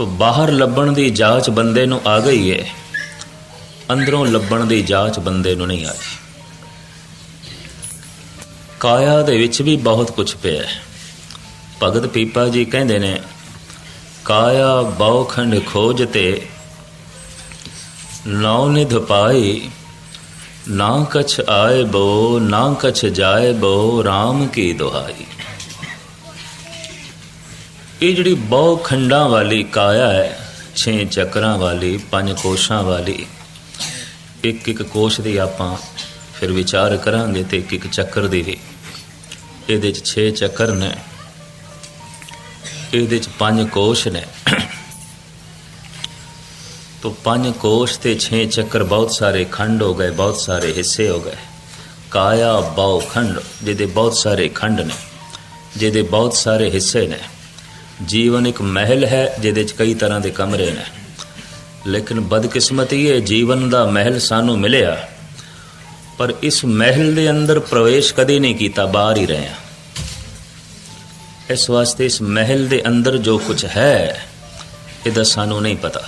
ਤੋ ਬਾਹਰ ਲੱਭਣ ਦੀ ਜਾਂਚ ਬੰਦੇ ਨੂੰ ਆ ਗਈ ਏ। ਅੰਦਰੋਂ ਲੱਭਣ ਦੀ ਜਾਂਚ ਬੰਦੇ ਨੂੰ ਨਹੀਂ ਆਈ। ਕਾਇਆ ਦੇ ਵਿੱਚ ਵੀ ਬਹੁਤ ਕੁਝ ਪਿਆ ਹੈ। ਭਗਤ ਪੀਪਾ ਜੀ ਕਹਿੰਦੇ ਨੇ, ਕਾਇਆ ਬੌਖੰਡ ਖੋਜ ਤੇ ਨੌ ਨਿਧ ਪਾਈ, ਨਾ ਕਛ ਆਏ ਬੋ, ਨਾ ਕਛ ਜਾਏ ਬੋ RAM ਕੀ ਦੁਹਾਈ? ਇਹ ਜਿਹੜੀ ਬਹੁ ਖੰਡਾਂ ਵਾਲੀ ਕਾਇਆ ਹੈ, ਛੇ ਚੱਕਰਾਂ ਵਾਲੀ, ਪੰਜ ਕੋਸ਼ਾਂ ਵਾਲੀ, ਇੱਕ ਇੱਕ ਕੋਸ਼ ਦੀ ਆਪਾਂ ਫਿਰ ਵਿਚਾਰ ਕਰਾਂਗੇ ਤੇ ਇੱਕ ਇੱਕ ਚੱਕਰ ਦੀ ਵੀ। ਇਹਦੇ ਚ 6 ਚੱਕਰ ਨੇ, ਇਹਦੇ ਚ ਪੰਜ ਕੋਸ਼ ਨੇ। तो ਪੰਜ ਕੋਸ਼ ਤੇ 6 ਚੱਕਰ ਬਹੁਤ ਸਾਰੇ ਖੰਡ ਹੋ ਗਏ, ਬਹੁਤ ਸਾਰੇ ਹਿੱਸੇ ਹੋ ਗਏ। ਕਾਇਆ ਬਹੁ ਖੰਡ, ਜਿਹਦੇ ਬਹੁਤ ਸਾਰੇ ਖੰਡ ਨੇ, ਜਿਹਦੇ ਬਹੁਤ ਸਾਰੇ ਹਿੱਸੇ ਨੇ। ਜੀਵਨ ਇੱਕ ਮਹਿਲ ਹੈ, ਜਿਹਦੇ ਚ ਕਈ ਤਰ੍ਹਾਂ ਦੇ ਕਮਰੇ ਨੇ। ਲੇਕਿਨ ਬਦਕਿਸਮਤੀ ਹੈ ਜੀਵਨ ਦਾ ਮਹਿਲ ਸਾਨੂੰ ਮਿਲਿਆ। ਪਰ ਇਸ ਮਹਿਲ ਦੇ ਅੰਦਰ ਪ੍ਰਵੇਸ਼ ਕਦੇ ਨਹੀਂ ਕੀਤਾ, ਬਾਹਰ ਹੀ ਰਹੇ ਇਸ ਵਾਸਤੇ ਇਸ ਮਹਿਲ ਦੇ ਅੰਦਰ ਜੋ ਕੁਝ ਹੈ, ਇਹਦਾ ਸਾਨੂੰ ਨਹੀਂ ਪਤਾ।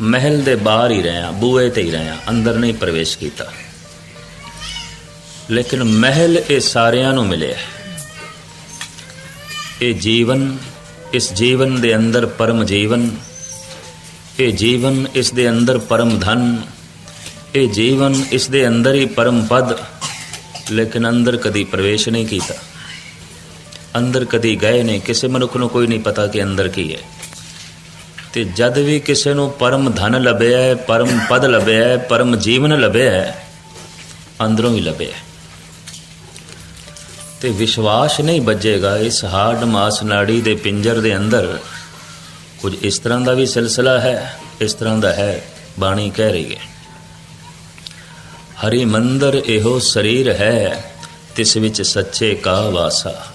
ਮਹਿਲ ਦੇ ਬਾਹਰ ਹੀ ਰਹੇ ਹਾਂ, ਬੂਹੇ ਤੇ ਹੀ ਰਹੇ ਹਾਂ, ਅੰਦਰ ਨਹੀਂ ਪ੍ਰਵੇਸ਼ ਕੀਤਾ। ਲੇਕਿਨ ਮਹਿਲ ਇਹ ਸਾਰਿਆਂ ਨੂੰ ਮਿਲਿਆ। ਇਹ ਜੀਵਨ ਇਸ ਜੀਵਨ ਦੇ ਅੰਦਰ ਪਰਮ ਜੀਵਨ, ਇਹ ਜੀਵਨ ਇਸ ਦੇ ਅੰਦਰ ਪਰਮ ਧਨ, ਇਹ ਜੀਵਨ ਇਸ ਦੇ ਅੰਦਰ ਹੀ ਪਰਮ ਪਦ, ਲੇਕਿਨ ਅੰਦਰ ਕਦੀ ਪ੍ਰਵੇਸ਼ ਨਹੀਂ ਕੀਤਾ ਅੰਦਰ ਕਦੀ ਗਏ ਨਹੀਂ, ਕਿਸੇ ਮਨੁੱਖ ਨੂੰ ਕੋਈ ਨਹੀਂ ਪਤਾ ਕਿ ਅੰਦਰ ਕੀ ਹੈ ਤੇ ਜਦ ਵੀ ਕਿਸੇ ਨੂੰ ਪਰਮ ਧਨ ਲੱਭਿਆ ਹੈ, ਪਰਮ ਪਦ ਲੱਭਿਆ ਹੈ, ਪਰਮ ਜੀਵਨ ਲੱਭਿਆ ਹੈ, ਅੰਦਰੋਂ ਹੀ ਲੱਭਿਆ ਹੈ। ਤੇ ਵਿਸ਼ਵਾਸ ਨਹੀਂ ਵੱਜੇਗਾ ਇਸ ਹਾਰਡ ਮਾਸ ਨਾੜੀ ਦੇ ਪਿੰਜਰ ਦੇ ਅੰਦਰ। ਕੁਝ ਇਸ ਤਰ੍ਹਾਂ ਦਾ ਵੀ ਸਿਲਸਿਲਾ ਹੈ, ਇਸ ਤਰ੍ਹਾਂ ਦਾ ਹੈ, ਬਾਣੀ ਕਹਿ ਰਹੀ ਹੈ। ਹਰੀ ਮੰਦਰ ਇਹੋ ਸਰੀਰ ਹੈ, ਤਿਸ ਵਿੱਚ ਸੱਚੇ ਕਾ ਵਾਸਾ।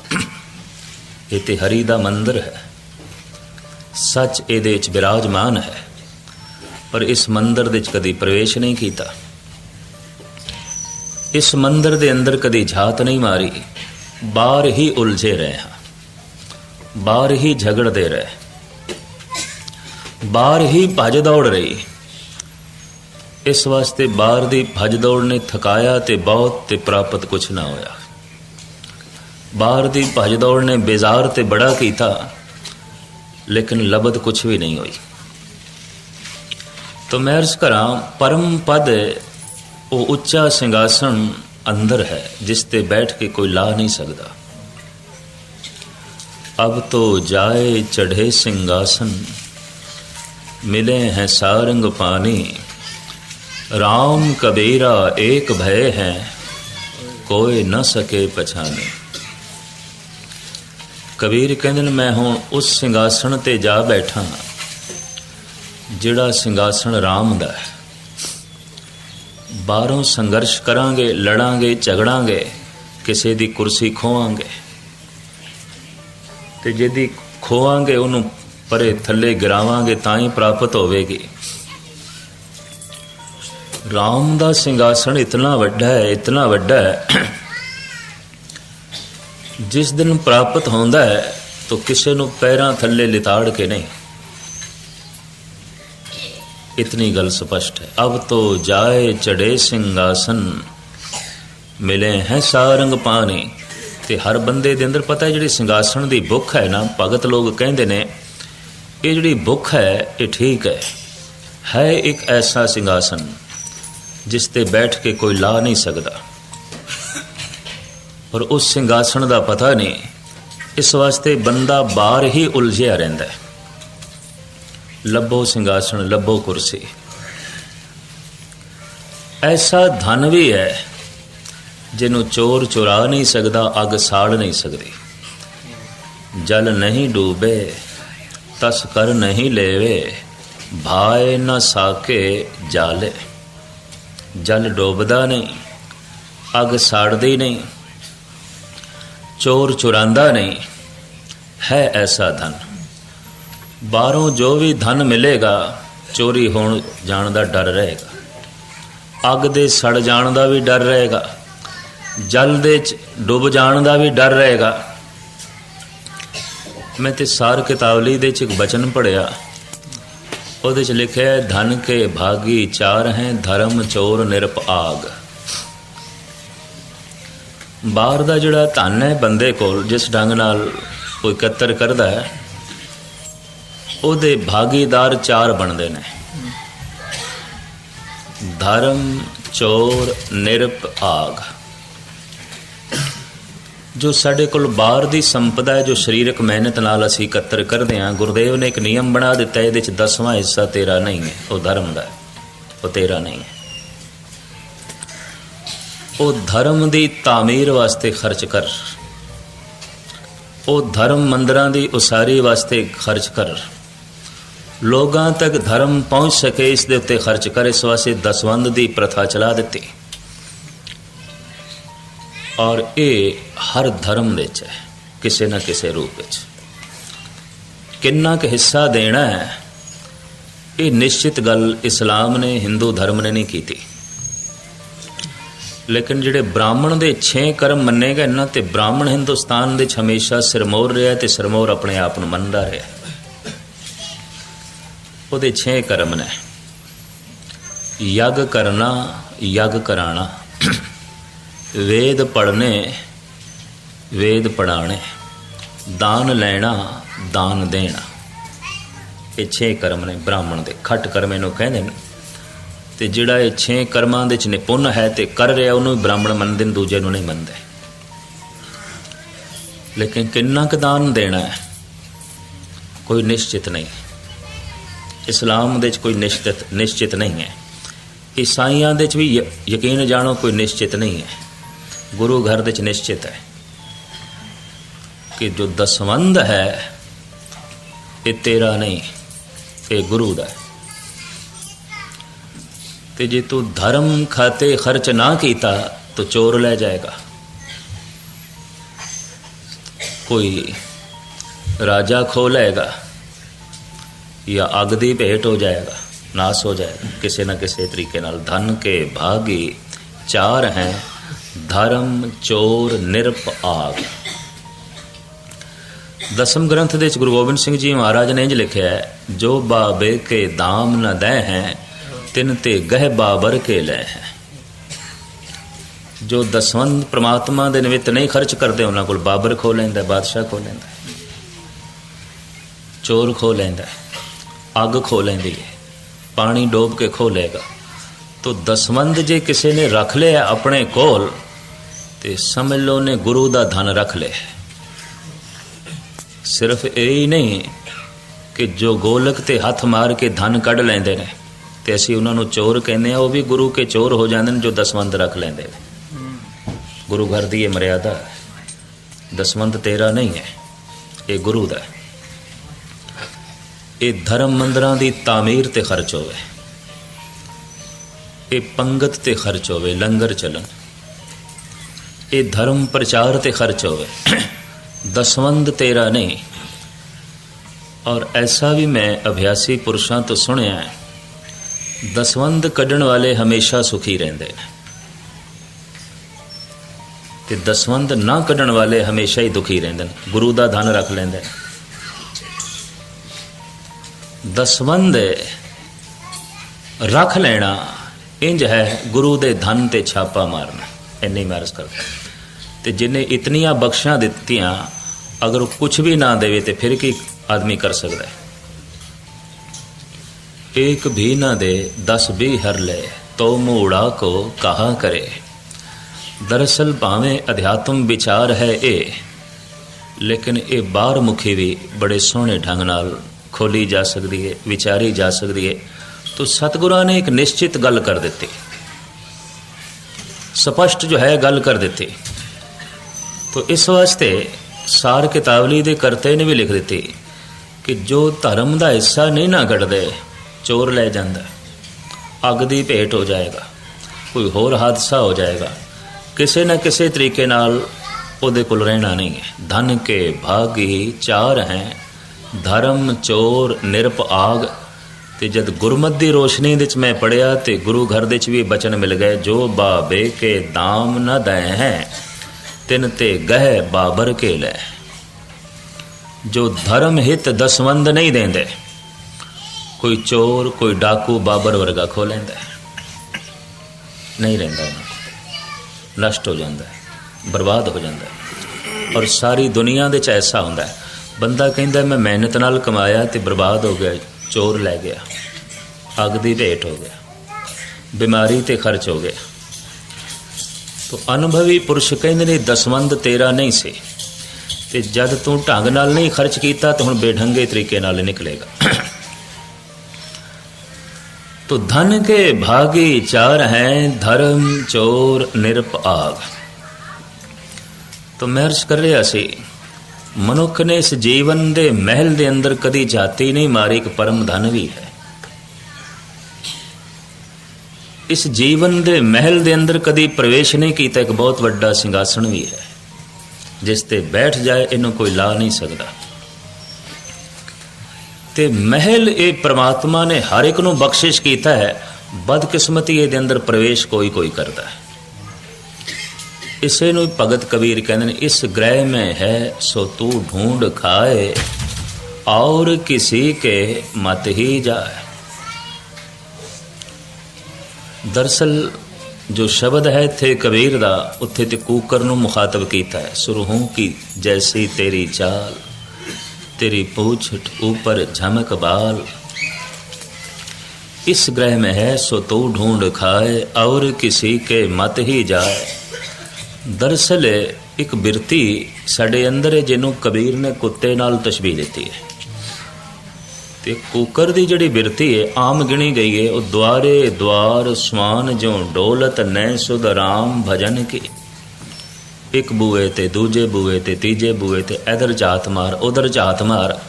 ਇਹ ਤੇ ਹਰੀ ਦਾ ਮੰਦਰ ਹੈ। ਸੱਚ ਇਹਦੇ ਵਿੱਚ ਬਿਰਾਜਮਾਨ ਹੈ, ਪਰ ਇਸ ਮੰਦਰ ਦੇ ਵਿੱਚ ਕਦੀ ਪ੍ਰਵੇਸ਼ ਨਹੀਂ ਕੀਤਾ। ਇਸ ਮੰਦਰ ਦੇ ਅੰਦਰ ਕਦੀ ਝਾਤ ਨਹੀਂ ਮਾਰੀ। ਬਾਹਰ ਹੀ ਉਲਝੇ ਰਹੇ ਹਾਂ। ਬਾਹਰ ਹੀ ਝਗੜਦੇ ਰਹੇ। ਬਾਹਰ ਹੀ ਭੱਜ ਦੌੜ ਰਹੀ। ਇਸ ਵਾਸਤੇ ਬਾਹਰ ਦੀ ਭੱਜ ਦੌੜ ਨੇ ਥਕਾਇਆ ਤੇ ਬਹੁਤ ਤੇ ਪ੍ਰਾਪਤ ਕੁਛ ਨਾ ਹੋਇਆ। ਬਾਹਰ ਦੀ ਭੱਜ ਦੌੜ ਨੇ ਬੇਜ਼ਾਰ ਤੇ ਬੜਾ ਕੀਤਾ, ਲੇਕਿਨ ਲਬਦ ਕੁਛ ਵੀ ਨਹੀਂ ਹੋਈ। ਤੋ ਮੈਂ ਅਰਜ਼ ਕਰਾਂ, ਪਰਮ ਪਦ, ਉਹ ਉੱਚਾ ਸਿੰਘਾਸਣ ਅੰਦਰ ਹੈ, ਜਿਸ ਤੇ ਬੈਠ ਕੇ ਕੋਈ ਲਾ ਨਹੀਂ ਸਕਦਾ। ਅਬ ਤੋ ਜਾਏ ਚੜ੍ਹੇ ਸਿੰਘਾਸਨ, ਮਿਲੇ ਹੈ ਸਾਰੰਗ ਪਾਣੀ। ਰਾਮ ਕਬੀਰਾ ਏਕ ਭੈ ਹੈ ਕੋਈ ਨਾ ਸਕੇ ਪਛਾਣੇ। ਕਬੀਰ ਕਹਿੰਦੇ ਨੇ, ਮੈਂ ਹੁਣ ਉਸ ਸਿੰਘਾਸਣ ਤੇ ਜਾ ਬੈਠਾ ਜਿਹੜਾ ਸਿੰਘਾਸਣ ਰਾਮ ਦਾ ਹੈ। ਬਾਹਰੋਂ ਸੰਘਰਸ਼ ਕਰਾਂਗੇ, ਲੜਾਂਗੇ, ਝਗੜਾਂਗੇ, ਕਿਸੇ ਦੀ ਕੁਰਸੀ ਖੋਵਾਂਗੇ। ਤੇ ਜਿਹਦੀ ਖੋਵਾਂਗੇ, ਉਹਨੂੰ ਪਰੇ ਥੱਲੇ ਗਿਰਾਵਾਂਗੇ, ਤਾਂ ਹੀ ਪ੍ਰਾਪਤ ਹੋਵੇਗੀ। ਰਾਮ ਦਾ ਸਿੰਘਾਸਣ ਇਤਨਾ ਵੱਡਾ ਹੈ, ਇਤਨਾ ਵੱਡਾ ਹੈ। ਜਿਸ ਦਿਨ ਪ੍ਰਾਪਤ ਹੁੰਦਾ ਹੈ, ਤਾਂ ਕਿਸੇ ਨੂੰ ਪੈਰਾਂ ਥੱਲੇ ਲਿਤਾੜ ਕੇ ਨਹੀਂ। ਇਤਨੀ ਗੱਲ ਸਪਸ਼ਟ ਹੈ ਅਬ ਤੋ ਜਾਏ ਚੜੇ ਸਿੰਘਾਸਨ ਮਿਲੇ ਹੈ ਸਾਰੰਗ ਪਾਣੀ ਤੇ ਹਰ ਬੰਦੇ ਦੇ ਅੰਦਰ ਪਤਾ ਹੈ ਜਿਹੜੀ ਸਿੰਘਾਸਣ ਦੀ ਭੁੱਖ ਹੈ ਨਾ ਭਗਤ ਲੋਕ ਕਹਿੰਦੇ ਨੇ ਇਹ ਜਿਹੜੀ ਭੁੱਖ ਹੈ ਇਹ ਠੀਕ ਹੈ ਹੈ ਇੱਕ ਐਸਾ ਸਿੰਘਾਸਨ ਜਿਸ ਤੇ ਬੈਠ ਕੇ ਕੋਈ ਲਾ ਨਹੀਂ ਸਕਦਾ ਪਰ ਉਸ ਸਿੰਘਾਸਣ ਦਾ ਪਤਾ ਨਹੀਂ ਇਸ ਵਾਸਤੇ ਬੰਦਾ ਬਾਹਰ ਹੀ ਉਲਝਿਆ ਰਹਿੰਦਾ ਹੈ ਲੱਭੋ ਸਿੰਘਾਸਣ, ਲੱਭੋ ਕੁਰਸੀ। ਐਸਾ ਧਨ ਵੀ ਹੈ ਜਿਹਨੂੰ ਚੋਰ ਚੁਰਾ ਨਹੀਂ ਸਕਦਾ, ਅੱਗ ਸਾੜ ਨਹੀਂ ਸਕਦੀ। ਜਲ ਨਹੀਂ ਡੂਬੇ, ਤਸ ਕਰ ਨਹੀਂ ਲੈਵੇ, ਭਾਏ ਨਾ ਸਾਕੇ ਜਾਲੇ। ਜਲ ਡੋਬਦਾ ਨਹੀਂ, ਅੱਗ ਸਾੜਦੀ ਨਹੀਂ, ਚੋਰ ਚੁਰਾਂਦਾ ਨਹੀਂ, ਹੈ ਐਸਾ ਧਨ। ਬਾਹਰੋਂ ਜੋ ਵੀ ਧਨ ਮਿਲੇਗਾ, ਚੋਰੀ ਹੋਣ ਜਾਣ ਦਾ ਡਰ ਰਹੇਗਾ। ਅੱਗ ਦੇ ਸੜ ਜਾਣ ਦਾ ਵੀ ਡਰ ਰਹੇਗਾ। ਜਲ ਦੇ ਚ ਡੁੱਬ ਜਾਣ ਦਾ ਵੀ ਡਰ ਰਹੇਗਾ। ਮੈਂ ਤੇ ਸਾਰ ਕਿਤਾਬਲੀ ਦੇ ਚ ਇੱਕ ਬਚਨ ਪੜਿਆ ਉਹਦੇ ਚ ਲਿਖਿਆ ਹੈ, ਧਨ ਕੇ ਭਾਗੀ ਚਾਰ ਹੈ, ਧਰਮ ਚੋਰ ਨਿਰਪ ਆਗ। ਬਾਹਰ ਦਾ ਜਿਹੜਾ ਧਨ ਹੈ ਬੰਦੇ ਕੋਲ, ਜਿਸ ਢੰਗ ਨਾਲ ਕੋਈ ਇਕੱਤਰ ਕਰਦਾ ਹੈ ਉਹਦੇ ਭਾਗੀਦਾਰ ਚਾਰ ਬਣਦੇ ਨੇ। ਧਰਮ, ਚੋਰ, ਨਿਰਪ, ਆਗ। ਜੋ ਸਾਡੇ ਕੋਲ ਬਾਹਰ ਦੀ ਸੰਪਦਾ ਹੈ, ਜੋ ਸਰੀਰਕ ਮਿਹਨਤ ਨਾਲ ਅਸੀਂ ਇਕੱਤਰ ਕਰਦੇ ਹਾਂ, ਗੁਰਦੇਵ ਨੇ ਇੱਕ ਨਿਯਮ ਬਣਾ ਦਿੱਤਾ, ਇਹਦੇ ਚ ਦਸਵਾਂ ਹਿੱਸਾ ਤੇਰਾ ਨਹੀਂ ਹੈ, ਉਹ ਧਰਮ ਦਾ ਉਹ ਤੇਰਾ ਨਹੀਂ ਹੈ। ਉਹ ਧਰਮ ਦੀ ਤਾਮੀਰ ਵਾਸਤੇ ਖਰਚ ਕਰ। ਉਹ ਧਰਮ ਮੰਦਰਾਂ ਦੀ ਉਸਾਰੀ ਵਾਸਤੇ ਖਰਚ ਕਰ। ਲੋਕਾਂ ਤੱਕ ਧਰਮ ਪਹੁੰਚ ਸਕੇ, ਇਸ ਦੇ ਉੱਤੇ ਖਰਚ ਕਰ, ਇਸ ਵਾਸਤੇ ਦਸਵੰਦ ਦੀ ਪ੍ਰਥਾ ਚਲਾ ਦਿੱਤੀ। ਔਰ ਇਹ ਹਰ ਧਰਮ ਵਿੱਚ ਹੈ, ਕਿਸੇ ਨਾ ਕਿਸੇ ਰੂਪ ਵਿੱਚ। ਕਿੰਨਾ ਕੁ ਹਿੱਸਾ ਦੇਣਾ ਹੈ, ਇਹ ਨਿਸ਼ਚਿਤ ਗੱਲ ਇਸਲਾਮ ਨੇ, ਹਿੰਦੂ ਧਰਮ ਨੇ ਨਹੀਂ ਕੀਤੀ। ਲੇਕਿਨ ਜਿਹੜੇ ਬ੍ਰਾਹਮਣ ਦੇ 6 ਕਰਮ ਮੰਨੇ ਗਏ ਨਾ ਤੇ ਬ੍ਰਾਹਮਣ ਹਿੰਦੁਸਤਾਨ ਵਿੱਚ ਹਮੇਸ਼ਾ ਸਿਰਮੌਰ ਰਿਹਾ ਤੇ ਸਿਰਮੌਰ ਆਪਣੇ ਆਪ ਨੂੰ ਮੰਨਦਾ ਰਿਹਾ। ਉਹਦੇ 6 ਕਰਮ ਨੇ। ਯਗ ਕਰਨਾ, ਯਗ ਕਰਾਣਾ। ਵੇਦ ਪੜਨੇ ਵੇਦ ਪੜਾਣੇ ਦਾਨ ਲੈਣਾ, ਦਾਨ ਦੇਣਾ। ਇਹ 6 ਕਰਮ ਨੇ ਬ੍ਰਾਹਮਣ ਦੇ। ਖੱਟ ਕਰਮ ਇਹਨੂੰ ਕਹਿੰਦੇ ਨੇ। ਤੇ ਜਿਹੜਾ ਇਹ 6 ਕਰਮਾਂ ਦੇ ਚ ਨਿਪੁੰਨ ਹੈ ਤੇ ਕਰ ਰਿਹਾ, ਉਹਨੂੰ ਬ੍ਰਾਹਮਣ ਮੰਨਦੇ ਨੇ, ਦੂਜੇ ਨੂੰ ਨਹੀਂ ਮੰਨਦੇ। ਲੇਕਿਨ ਕਿੰਨਾ ਕੁ ਦਾਨ ਦੇਣਾ ਹੈ, ਕੋਈ ਨਿਸ਼ਚਿਤ ਨਹੀਂ। ਇਸਲਾਮ ਦੇ ਵਿੱਚ ਕੋਈ ਨਿਸ਼ਚਿਤ ਨਿਸ਼ਚਿਤ ਨਹੀਂ ਹੈ। ਈਸਾਈਆਂ ਦੇ ਵਿੱਚ ਵੀ ਯਕੀਨ ਜਾਣੋ ਕੋਈ ਨਿਸ਼ਚਿਤ ਨਹੀਂ ਹੈ। ਗੁਰੂ ਘਰ ਦੇ ਵਿੱਚ ਨਿਸ਼ਚਿਤ ਹੈ ਕਿ ਜੋ ਦਸਵੰਦ ਹੈ, ਇਹ ਤੇਰਾ ਨਹੀਂ, ਇਹ ਗੁਰੂ ਦਾ ਹੈ। ਤੇ ਜੇ ਤੂੰ ਧਰਮ ਖਾਤੇ ਖਰਚ ਨਾ ਕੀਤਾ, ਤਾਂ ਚੋਰ ਲੈ ਜਾਏਗਾ। ਕੋਈ ਰਾਜਾ ਖੋ ਲਏਗਾ। ਜਾਂ ਅੱਗ ਦੀ ਭੇਟ ਹੋ ਜਾਏਗਾ ਨਾਸ ਹੋ ਜਾਏਗਾ ਕਿਸੇ ਨਾ ਕਿਸੇ ਤਰੀਕੇ ਨਾਲ ਧਨ ਕੇ ਭਾਗੀ ਚਾਰ ਹੈ ਧਰਮ ਚੋਰ ਨਿਰਪ ਆਗ ਦਸਮ ਗ੍ਰੰਥ ਦੇ ਵਿੱਚ ਗੁਰੂ ਗੋਬਿੰਦ ਸਿੰਘ ਜੀ ਮਹਾਰਾਜ ਨੇ ਇੰਜ ਲਿਖਿਆ ਹੈ ਜੋ ਬਾਬੇ ਕੇ ਦਾਮ ਨ ਦੈ ਹੈ ਤਿਨ ਤੇ ਗਹਿ ਬਾਬਰ ਕੇ ਲੈ ਹੈ ਜੋ ਦਸਵੰਦ ਪ੍ਰਮਾਤਮਾ ਦੇ ਨਿਮਿਤ ਨਹੀਂ ਖਰਚ ਕਰਦੇ ਉਹਨਾਂ ਕੋਲ ਬਾਬਰ ਖੋ ਲੈਂਦਾ ਬਾਦਸ਼ਾਹ ਖੋ ਲੈਂਦਾ ਚੋਰ ਖੋ ਲੈਂਦਾ ਅੱਗ ਖੋ ਲੈਂਦੀ ਹੈ, ਪਾਣੀ ਡੋਬ ਕੇ ਖੋ ਲੇਗਾ ਤੋ ਦਸਵੰਦ ਜੇ ਕਿਸੇ ਨੇ ਰੱਖ ਲਿਆ ਆਪਣੇ ਕੋਲ, ਤੇ ਸਮਝ ਲਓ ਨੇ ਗੁਰੂ ਦਾ ਧਨ ਰੱਖ ਲਿਆ। ਸਿਰਫ ਇਹ ਹੀ ਨਹੀਂ ਕਿ ਜੋ ਗੋਲਕ ਤੇ ਹੱਥ ਮਾਰ ਕੇ ਧਨ ਕੱਢ ਲੈਂਦੇ ਨੇ, ਤੇ ਅਸੀਂ ਉਹਨਾਂ ਨੂੰ ਚੋਰ ਕਹਿੰਦੇ ਆ ਉਹ ਵੀ ਗੁਰੂ ਕੇ ਚੋਰ ਹੋ ਜਾਂਦੇ ਨੇ ਜੋ ਦਸਵੰਦ ਰੱਖ ਲੈਂਦੇ ਨੇ। ਗੁਰੂ ਘਰ ਦੀ ਇਹ ਮਰਿਆਦਾ ਹੈ। ਦਸਵੰਦ ਤੇਰਾ ਨਹੀਂ ਹੈ, ਇਹ ਗੁਰੂ ਦਾ ਹੈ। ਇਹ ਧਰਮ ਮੰਦਰਾਂ ਦੀ ਤਾਮੀਰ ਤੇ ਖਰਚ ਹੋਵੇ। ਇਹ ਪੰਗਤ ਤੇ ਖਰਚ ਹੋਵੇ, ਲੰਗਰ ਚੱਲਣ। ਇਹ ਧਰਮ ਪ੍ਰਚਾਰ ਤੇ ਖਰਚ ਹੋਵੇ। ਦਸਵੰਦ ਤੇਰਾ ਨਹੀਂ। ਔਰ ਐਸਾ ਵੀ ਮੈਂ ਅਭਿਆਸੀ ਪੁਰਸ਼ਾਂ ਤੋਂ ਸੁਣਿਆ ਹੈ ਦਸਵੰਦ ਕੱਢਣ ਵਾਲੇ ਹਮੇਸ਼ਾ ਸੁਖੀ ਰਹਿੰਦੇ ਨੇ। ਤੇ ਦਸਵੰਦ ਨਾ ਕੱਢਣ ਵਾਲੇ ਹਮੇਸ਼ਾ ਹੀ ਦੁਖੀ ਰਹਿੰਦੇ ਨੇ। ਗੁਰੂ ਦਾ ਧਨ ਰੱਖ ਲੈਂਦੇ ਨੇ। ਦਸਵੰਦ ਰੱਖ ਲੈਣਾ ਇੰਜ ਹੈ ਗੁਰੂ ਦੇ ਧਨ ਤੇ ਛਾਪਾ ਮਾਰਨਾ। ਇੰਨੀ ਮਾਰਸ ਕਰਦਾ। ਤੇ ਜਿਨੇ ਇਤਨੀਆਂ ਬਖਸ਼ਾਂ ਦਿੱਤੀਆਂ, ਅਗਰ ਉਹ ਕੁਝ ਵੀ ਨਾ ਦੇਵੇ ਤੇ ਫਿਰ ਕੀ ਆਦਮੀ ਕਰ ਸਕਦਾ ਇੱਕ ਵੀ ਨਾ ਦੇ 10 ਵੀ ਹਰ ਲੈ, ਤੋ ਮੂੜਾ ਕੋ ਕਹਾ ਕਰੇ। ਦਰਅਸਲ ਭਾਵੇਂ ਅਧਿਆਤਮ ਵਿਚਾਰ ਹੈ ਇਹ, ਲੇਕਿਨ ਇਹ ਬਾਹਰ ਮੁਖੀ ਵੀ ਬੜੇ ਸੋਹਣੇ ਢੰਗ ਨਾਲ ਖੋਲੀ ਜਾ ਸਕਦੀ ਹੈ, ਵਿਚਾਰੀ ਜਾ ਸਕਦੀ ਹੈ। ਤੋ ਸਤਿਗੁਰਾਂ ਨੇ ਇੱਕ ਨਿਸ਼ਚਿਤ ਗੱਲ ਕਰ ਦਿੱਤੀ। ਸਪਸ਼ਟ ਜੋ ਹੈ, ਗੱਲ ਕਰ ਦਿੱਤੀ। ਤੋ ਇਸ ਵਾਸਤੇ ਸਾਰ ਕਿਤਾਬਲੀ ਦੇ ਕਰਤੇ ਨੇ ਵੀ ਲਿਖ ਦਿੱਤੀ ਕਿ ਜੋ ਧਰਮ ਦਾ ਹਿੱਸਾ ਨਹੀਂ ਨਾ ਕੱਢਦੇ ਚੋਰ ਲੈ ਜਾਂਦਾ। ਅੱਗ ਦੀ ਭੇਟ ਹੋ ਜਾਏਗਾ, ਕੋਈ ਹੋਰ ਹਾਦਸਾ ਹੋ ਜਾਏਗਾ। ਕਿਸੇ ਨਾ ਕਿਸੇ ਤਰੀਕੇ ਨਾਲ ਉਹਦੇ ਕੋਲ ਰਹਿਣਾ ਨਹੀਂ ਹੈ। ਧਨ ਕੇ ਭਾਗੀ ਚਾਰ ਹੈ ਧਰਮ ਚੋਰ ਨਿਰਪ ਆਗ। ਤੇ ਜਦ ਗੁਰਮਤ ਦੀ ਰੋਸ਼ਨੀ ਵਿੱਚ ਮੈਂ ਪੜਿਆ ਤੇ ਗੁਰੂ ਘਰ ਦੇ ਵਿੱਚ ਵੀ ਬਚਨ ਮਿਲ ਗਏ, ਜੋ ਬਾਬੇ ਕੇ ਦਾਮ ਨਾ ਦੈ ਹੈ, ਤਿਨ ਤੇ ਗਹਿ ਬਾਬਰ ਕੇ ਲੈ। ਜੋ ਧਰਮ ਹਿਤ ਦਸਵੰਦ ਨਹੀਂ ਦਿੰਦੇ, ਕੋਈ ਚੋਰ, ਕੋਈ ਡਾਕੂ ਬਾਬਰ ਵਰਗਾ ਖੋ ਲੈਂਦਾ ਨਹੀਂ ਰਹਿੰਦਾ ਉਹਨਾਂ ਕੋਲ। ਨਸ਼ਟ ਹੋ ਜਾਂਦਾ ਬਰਬਾਦ ਹੋ ਜਾਂਦਾ ਹੈ। ਔਰ ਸਾਰੀ ਦੁਨੀਆ ਦੇ ਚ ਐਸਾ ਹੁੰਦਾ ਹੈ ਬੰਦਾ ਕਹਿੰਦਾ, ਮੈਂ ਮਿਹਨਤ ਨਾਲ ਕਮਾਇਆ ਤੇ ਬਰਬਾਦ ਹੋ ਗਿਆ, ਚੋਰ ਲੈ ਗਿਆ। ਅੱਗ ਦੀ ਭੇਟ ਹੋ ਗਿਆ। ਬਿਮਾਰੀ ਤੇ ਖਰਚ ਹੋ ਗਿਆ। ਤੋ ਅਨੁਭਵੀ ਪੁਰਸ਼ ਕਹਿੰਦੇ ਨੇ ਦਸਵੰਦ ਤੇਰਾ ਨਹੀਂ ਸੀ। ਤੇ ਜਦ ਤੂੰ ਢੰਗ ਨਾਲ ਨਹੀਂ ਖਰਚ ਕੀਤਾ, ਤਾਂ ਹੁਣ ਬੇਢੰਗੇ ਤਰੀਕੇ ਨਾਲ ਨਿਕਲੇਗਾ। ਤੋ ਧਨ ਕੇ ਭਾਗੀ ਚਾਰ ਹੈ, ਧਰਮ ਚੋਰ ਨਿਰਪਾਗ। ਤੋ ਮਹਿਰਸ਼ ਕਰ ਰਿਹਾ ਸੀ ਮਨੁੱਖ ਨੇ ਇਸ ਜੀਵਨ ਦੇ ਮਹਿਲ ਦੇ ਅੰਦਰ ਕਦੀ ਜਾਤੀ ਨਹੀਂ ਮਾਰੀ, ਇੱਕ ਪਰਮ ਧਨ ਵੀ ਹੈ। ਇਸ ਜੀਵਨ ਦੇ ਮਹਿਲ ਦੇ ਅੰਦਰ ਕਦੀ ਪ੍ਰਵੇਸ਼ ਨਹੀਂ ਕੀਤਾ, ਇੱਕ ਬਹੁਤ ਵੱਡਾ ਸਿੰਘਾਸਣ ਵੀ ਹੈ। ਜਿਸ ਤੇ ਬੈਠ ਜਾਏ, ਇਹਨੂੰ ਕੋਈ ਲਾ ਨਹੀਂ ਸਕਦਾ। ਤੇ ਮਹਿਲ ਇਹ ਪ੍ਰਮਾਤਮਾ ਨੇ ਹਰ ਇੱਕ ਨੂੰ ਬਖਸ਼ਿਸ਼ ਕੀਤਾ ਹੈ, ਬਦਕਿਸਮਤੀ ਇਹਦੇ ਅੰਦਰ ਪ੍ਰਵੇਸ਼ ਕੋਈ ਕੋਈ ਕਰਦਾ ਹੈ। ਇਸੇ ਨੂੰ ਭਗਤ ਕਬੀਰ ਕਹਿੰਦੇ ਨੇ, ਇਸ ਗ੍ਰਹਿ ਮੈਂ ਹੈ, ਸੋ ਤੂੰ ਢੂੰਢ ਖਾਏ, ਔਰ ਕਿਸੇ ਕੇ ਮਤ ਹੀ ਜਾਏ। ਦਰਸਲ ਜੋ ਸ਼ਬਦ ਹੈ ਇੱਥੇ ਕਬੀਰ ਦਾ, ਉੱਥੇ ਤੇ ਕੂਕਰ ਨੂੰ ਮੁਖਾਤਬ ਕੀਤਾ ਹੈ। ਸੁਰਹੂ ਕੀ, ਜੈਸੀ ਤੇਰੀ ਚਾਲ, ਤੇਰੀ ਪੂਛ ਉੱਪਰ ਝਮਕ ਬਾਲ। ਇਸ ਗ੍ਰਹਿ ਮੈਂ ਹੈ, ਸੋ ਤੂੰ ਢੂੰਢ ਖਾਏ, ਔਰ ਕਿਸੇ ਕੇ ਮਤ ਹੀ ਜਾਏ। ਦਰਸਲ ਇੱਕ ਬਿਰਤੀ ਸਾਡੇ ਅੰਦਰ ਹੈ ਜਿਹਨੂੰ ਕਬੀਰ ਨੇ ਕੁੱਤੇ ਨਾਲ ਤਸ਼ਬੀਹ ਦਿੱਤੀ ਹੈ। ਤੇ ਕੁਕਰ ਦੀ ਜਿਹੜੀ ਬਿਰਤੀ ਹੈ, ਆਮ ਗਿਣੀ ਗਈ ਹੈ, ਉਹ ਦੁਆਰੇ ਦੁਆਰ ਸਵਾਨ ਜੋ ਡੋਲਤ ਨੈ ਸੁਧ ਰਾਮ ਭਜਨ ਕੀ। ਇੱਕ ਬੂਏ ਤੇ ਦੂਜੇ ਬੂਏ ਤੇ ਤੀਜੇ ਬੂਏ ਤੇ ਇਧਰ ਝਾਤ ਮਾਰ, ਉਧਰ ਜਾਤ ਮਾਰ,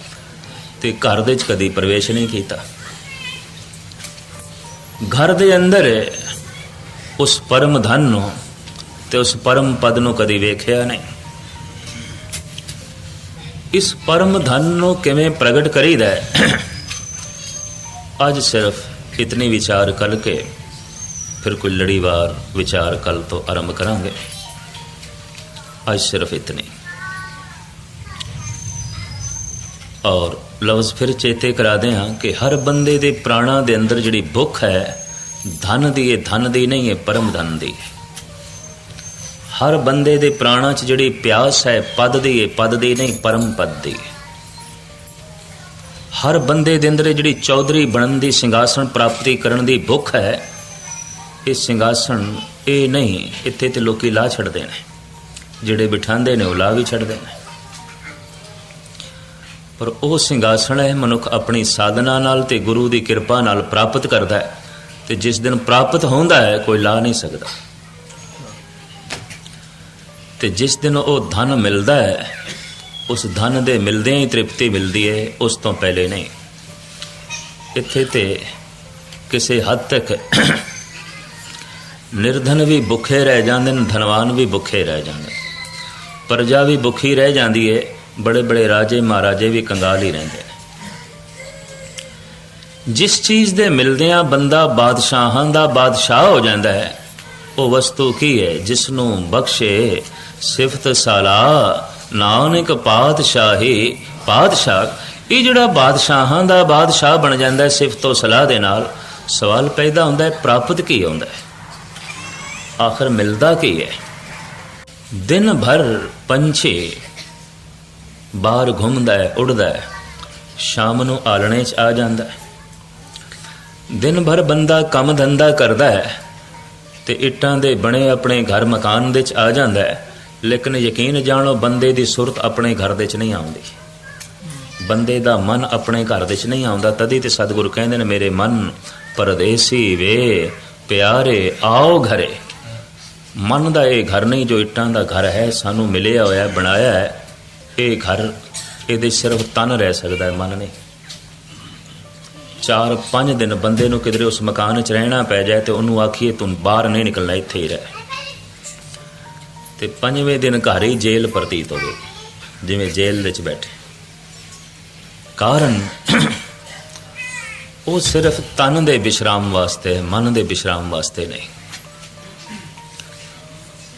ਤੇ ਘਰ ਦੇ ਚ ਕਦੀ ਪ੍ਰਵੇਸ਼ ਨਹੀਂ ਕੀਤਾ। ਘਰ ਦੇ ਅੰਦਰ ਉਸ ਪਰਮ ਧਨ ਨੂੰ ਤੇ ਉਸ ਪਰਮ ਪਦ ਨੂੰ ਕਦੀ ਵੇਖਿਆ ਨਹੀਂ। ਇਸ ਪਰਮ ਧਨ ਨੂੰ ਕਿਵੇਂ ਪ੍ਰਗਟ ਕਰੀਦਾ ਹੈ? ਅੱਜ ਸਿਰਫ ਇਤਨੀ ਵਿਚਾਰ ਕਰਕੇ ਫਿਰ ਕੋਈ ਲੜੀਵਾਰ ਵਿਚਾਰ ਕੱਲ ਤੋਂ ਆਰੰਭ ਕਰਾਂਗੇ। ਅੱਜ ਸਿਰਫ ਇਤਨੀ। ਔਰ ਲਫ਼ਜ਼ ਫਿਰ ਚੇਤੇ ਕਰਾਦੇ ਹਾਂ ਕਿ ਹਰ ਬੰਦੇ ਦੇ ਪ੍ਰਾਣਾ ਦੇ ਅੰਦਰ ਜਿਹੜੀ ਭੁੱਖ ਹੈ, ਧਨ ਦੀ ਇਹ ਧਨ ਦੀ ਨਹੀਂ ਹੈ ਪਰਮ ਧਨ ਦੀ। ਹੈ ਹਰ ਬੰਦੇ ਦੇ ਪ੍ਰਾਣਾ 'ਚ ਜਿਹੜੀ ਪਿਆਸ ਹੈ ਪਦ ਦੀ ਹੈ ਪਦ ਦੀ ਨਹੀਂ, ਪਰਮ ਪਦ ਦੀ ਹਰ ਬੰਦੇ ਦੇ ਅੰਦਰ ਜਿਹੜੀ ਚੌਧਰੀ ਬਣਨ ਦੀ ਸਿੰਘਾਸਣ ਪ੍ਰਾਪਤੀ ਕਰਨ ਦੀ ਭੁੱਖ ਹੈ, ਇਹ ਸਿੰਘਾਸਣ ਇਹ ਨਹੀਂ, ਇੱਥੇ ਤੇ ਲੋਕੀ ਲਾ ਛੱਡਦੇ ਨੇ। ਜਿਹੜੇ ਬਿਠਾਉਂਦੇ ਨੇ ਉਹ ਲਾ ਵੀ ਛੱਡਦੇ ਨੇ। ਪਰ ਉਹ ਸਿੰਘਾਸਣ ਹੈ ਮਨੁੱਖ ਆਪਣੀ ਸਾਧਨਾ ਨਾਲ ਤੇ ਗੁਰੂ ਦੀ ਕਿਰਪਾ ਨਾਲ ਪ੍ਰਾਪਤ ਕਰਦਾ ਹੈ ਤੇ ਜਿਸ ਦਿਨ ਪ੍ਰਾਪਤ ਹੁੰਦਾ ਹੈ, ਕੋਈ ਲਾ ਨਹੀਂ ਸਕਦਾ। ਤੇ ਜਿਸ ਦਿਨ ਉਹ ਧਨ ਮਿਲਦਾ ਹੈ, ਉਸ ਧਨ ਦੇ ਮਿਲਦਿਆਂ ਹੀ ਤ੍ਰਿਪਤੀ ਮਿਲਦੀ ਹੈ ਉਸ ਤੋਂ ਪਹਿਲੇ ਨਹੀਂ। ਇੱਥੇ ਤੇ ਕਿਸੇ ਹੱਦ ਤੱਕ ਨਿਰਧਨ ਵੀ ਭੁੱਖੇ ਰਹਿ ਜਾਂਦੇ ਨੇ, ਧਨਵਾਨ ਵੀ ਭੁੱਖੇ ਰਹਿ ਜਾਂਦੇ ਪ੍ਰਜਾ ਵੀ ਭੁੱਖੀ ਰਹਿ ਜਾਂਦੀ ਹੈ ਬੜੇ ਬੜੇ ਰਾਜੇ ਮਹਾਰਾਜੇ ਵੀ ਕੰਗਾਲ ਹੀ ਰਹਿੰਦੇ ਜਿਸ ਚੀਜ਼ ਦੇ ਮਿਲਦਿਆਂ ਬੰਦਾ ਬਾਦਸ਼ਾਹਾਂ ਦਾ ਬਾਦਸ਼ਾਹ ਹੋ ਜਾਂਦਾ ਹੈ, ਉਹ ਵਸਤੂ ਕੀ ਹੈ, ਜਿਸ ਨੂੰ ਬਖਸ਼ੇ ਸਿਫਤ ਸਾਲਾ, ਨਾਨਕ ਪਾਤਸ਼ਾਹੀ, ਪਾਤਸ਼ਾਹ। ਇਹ ਜਿਹੜਾ ਬਾਦਸ਼ਾਹਾਂ ਦਾ ਬਾਦਸ਼ਾਹ ਬਣ ਜਾਂਦਾ ਹੈ ਸਿਫਤੋ ਸਲਾਹ ਦੇ ਨਾਲ, ਸਵਾਲ ਪੈਦਾ ਹੁੰਦਾ ਹੈ, ਪ੍ਰਾਪਤ ਕੀ ਹੁੰਦਾ ਹੈ? ਆਖਰ ਮਿਲਦਾ ਕੀ ਹੈ? ਦਿਨ ਭਰ ਪੰਛੀ ਬਾਹਰ ਘੁੰਮਦਾ ਹੈ, ਉੱਡਦਾ ਹੈ, ਸ਼ਾਮ ਨੂੰ ਆਲਣੇ 'ਚ ਆ ਜਾਂਦਾ ਹੈ। ਦਿਨ ਭਰ ਬੰਦਾ ਕੰਮ ਧੰਦਾ ਕਰਦਾ ਹੈ ਤੇ ਇੱਟਾਂ ਦੇ ਬਣੇ ਆਪਣੇ ਘਰ ਮਕਾਨ ਦੇ 'ਚ ਆ ਜਾਂਦਾ ਹੈ। ਲੇਕਿਨ ਯਕੀਨ ਜਾਣੋ, ਬੰਦੇ ਦੀ ਸੁਰਤ ਆਪਣੇ ਘਰ ਦੇ 'ਚ ਨਹੀਂ ਆਉਂਦੀ। ਬੰਦੇ ਦਾ ਮਨ ਆਪਣੇ ਘਰ ਦੇ 'ਚ ਨਹੀਂ ਆਉਂਦਾ। ਤਦੀ ਤੇ ਸਤਿਗੁਰੂ ਕਹਿੰਦੇ ਨੇ, ਮੇਰੇ ਮਨ ਪਰਦੇਸੀ ਵੇ, ਪਿਆਰੇ, ਆਓ ਘਰੇ। ਮਨ ਦਾ ਇਹ ਘਰ ਨਹੀਂ, ਜੋ ਇੱਟਾਂ ਦਾ ਘਰ ਹੈ, ਸਾਨੂੰ ਮਿਲਿਆ ਹੋਇਆ, ਬਣਾਇਆ ਹੈ। ਇਹ ਘਰ, ਇਹਦੇ ਸਿਰਫ ਤਨ ਰਹਿ ਸਕਦਾ ਹੈ, ਮਨ ਨਹੀਂ। ਚਾਰ ਪੰਜ ਦਿਨ ਬੰਦੇ ਨੂੰ ਕਿਧਰੇ ਉਸ ਮਕਾਨ 'ਚ ਰਹਿਣਾ ਪੈ ਜਾਏ ਤੇ ਉਹਨੂੰ ਆਖੀਏ, ਤੂੰ ਬਾਹਰ ਨਹੀਂ ਨਿਕਲਣਾ, ਇੱਥੇ ਹੀ ਰਹਿ। ਤੇ ਪੰਜਵੇਂ ਦਿਨ ਘਰ ਹੀ ਜੇਲ੍ਹ ਪ੍ਰਤੀਤ ਹੋਵੇ ਜਿਵੇਂ ਜੇਲ੍ਹ ਵਿੱਚ ਬੈਠੇ। ਕਾਰਨ ਉਹ ਸਿਰਫ ਤਨ ਦੇ ਵਿਸ਼ਰਾਮ ਵਾਸਤੇ, ਮਨ ਦੇ ਵਿਸ਼ਰਾਮ ਵਾਸਤੇ ਨਹੀਂ।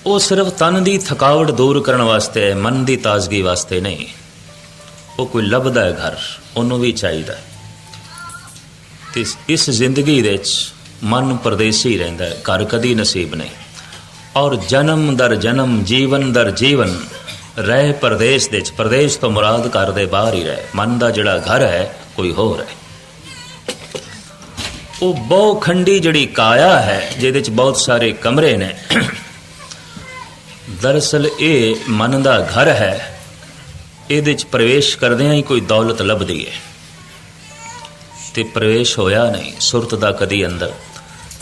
ਉਹ ਸਿਰਫ ਤਨ ਦੀ ਥਕਾਵਟ ਦੂਰ ਕਰਨ ਵਾਸਤੇ ਹੈ ਮਨ ਦੀ ਤਾਜ਼ਗੀ ਵਾਸਤੇ ਨਹੀਂ। ਉਹ ਕੋਈ ਲੱਭਦਾ ਹੈ ਘਰ, ਉਹਨੂੰ ਵੀ ਚਾਹੀਦਾ ਤੇ ਇਸ- ਜ਼ਿੰਦਗੀ ਵਿੱਚ ਮਨ ਪਰਦੇਸੀ ਰਹਿੰਦਾ ਘਰ ਕਦੀ ਨਸੀਬ ਨਹੀਂ। ਔਰ ਜਨਮ ਦਰ ਜਨਮ, ਜੀਵਨ ਦਰ ਜੀਵਨ, ਰਹਿ ਪਰਦੇਸ ਦੇ ਵਿੱਚ, ਪਰਦੇਸ ਤੋਂ ਮੁਰਾਦ ਘਰ ਦੇ ਬਾਹਰ ਹੀ ਰਹਿ। ਮਨ ਦਾ ਜਿਹੜਾ ਘਰ ਹੈ, ਕੋਈ ਹੋਰ ਹੈ। ਉਹ ਬਹੁ ਖੰਡੀ ਜਿਹੜੀ ਕਾਇਆ ਹੈ, ਜਿਹਦੇ ਚ ਬਹੁਤ ਸਾਰੇ ਕਮਰੇ ਨੇ। ਦਰਅਸਲ ਇਹ ਮਨ ਦਾ ਘਰ ਹੈ, ਇਹਦੇ ਚ ਪ੍ਰਵੇਸ਼ ਕਰਦਿਆਂ ਹੀ ਕੋਈ ਦੌਲਤ ਲੱਭਦੀ ਹੈ। ਤੇ ਪ੍ਰਵੇਸ਼ ਹੋਇਆ ਨਹੀਂ, ਸੁਰਤ ਦਾ ਕਦੀ ਅੰਦਰ।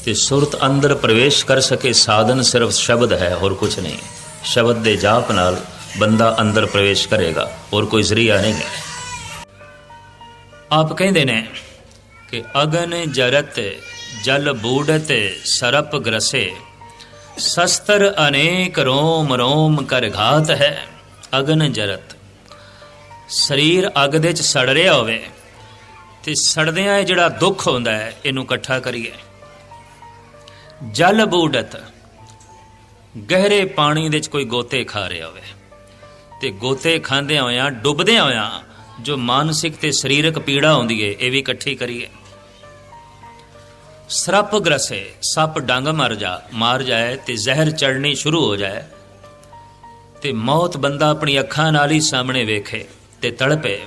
ਤੇ ਸੁਰਤ ਅੰਦਰ ਪ੍ਰਵੇਸ਼ ਕਰ ਸਕੇ, ਸਾਧਨ ਸਿਰਫ ਸ਼ਬਦ ਹੈ, ਹੋਰ ਕੁਝ ਨਹੀਂ। ਸ਼ਬਦ ਦੇ ਜਾਪ ਨਾਲ ਬੰਦਾ ਅੰਦਰ ਪ੍ਰਵੇਸ਼ ਕਰੇਗਾ, ਹੋਰ ਕੋਈ ਜ਼ਰੀਆ ਨਹੀਂ ਹੈ। ਆਪ ਕਹਿੰਦੇ ਨੇ ਕਿ ਅਗਨ ਜਰਤ, ਜਲ ਬੂੜਤ, ਸਰਪ ਗ੍ਰਸੇ। ਸ਼ਸਤਰ ਅਨੇਕ ਰੋਮ ਰੋਮ ਕਰ ਘਾਤ ਹੈ, ਅਗਨ ਜਰਤ। ਸਰੀਰ ਅਗ ਦੇ ਚ ਸੜ ਰਿਹਾ ਹੋਵੇ, ਤੇ ਸੜਦਿਆਂ ਇਹ ਜਿਹੜਾ ਦੁੱਖ ਹੁੰਦਾ ਹੈ, ਇਹਨੂੰ ਇਕੱਠਾ ਕਰੀਏ। ਜਲ ਬੂਡਤ, ਗਹਿਰੇ ਪਾਣੀ ਦੇ ਵਿੱਚ ਕੋਈ ਗੋਤੇ ਖਾ ਰਿਹਾ ਹੋਵੇ। ਤੇ ਗੋਤੇ ਖਾਂਦੇ ਹੋਇਆ ਡੁੱਬਦੇ ਹੋਇਆ, ਜੋ ਮਾਨਸਿਕ ਤੇ ਸਰੀਰਕ ਪੀੜਾ ਹੁੰਦੀ ਏ, ਇਹ ਵੀ ਇਕੱਠੀ ਕਰੀਏ। ਸਰਪ ਗ੍ਰਸੇ, ਸੱਪ ਡੰਗ ਮਰ ਜਾ, ਮਾਰ ਜਾਏ ਤੇ ਜ਼ਹਿਰ ਚੜਨੀ ਸ਼ੁਰੂ ਹੋ ਜਾਏ, ਤੇ ਮੌਤ ਬੰਦਾ ਆਪਣੀ ਅੱਖਾਂ ਨਾਲ ਹੀ ਸਾਹਮਣੇ ਵੇਖੇ ਤੇ ਤੜਪੇ।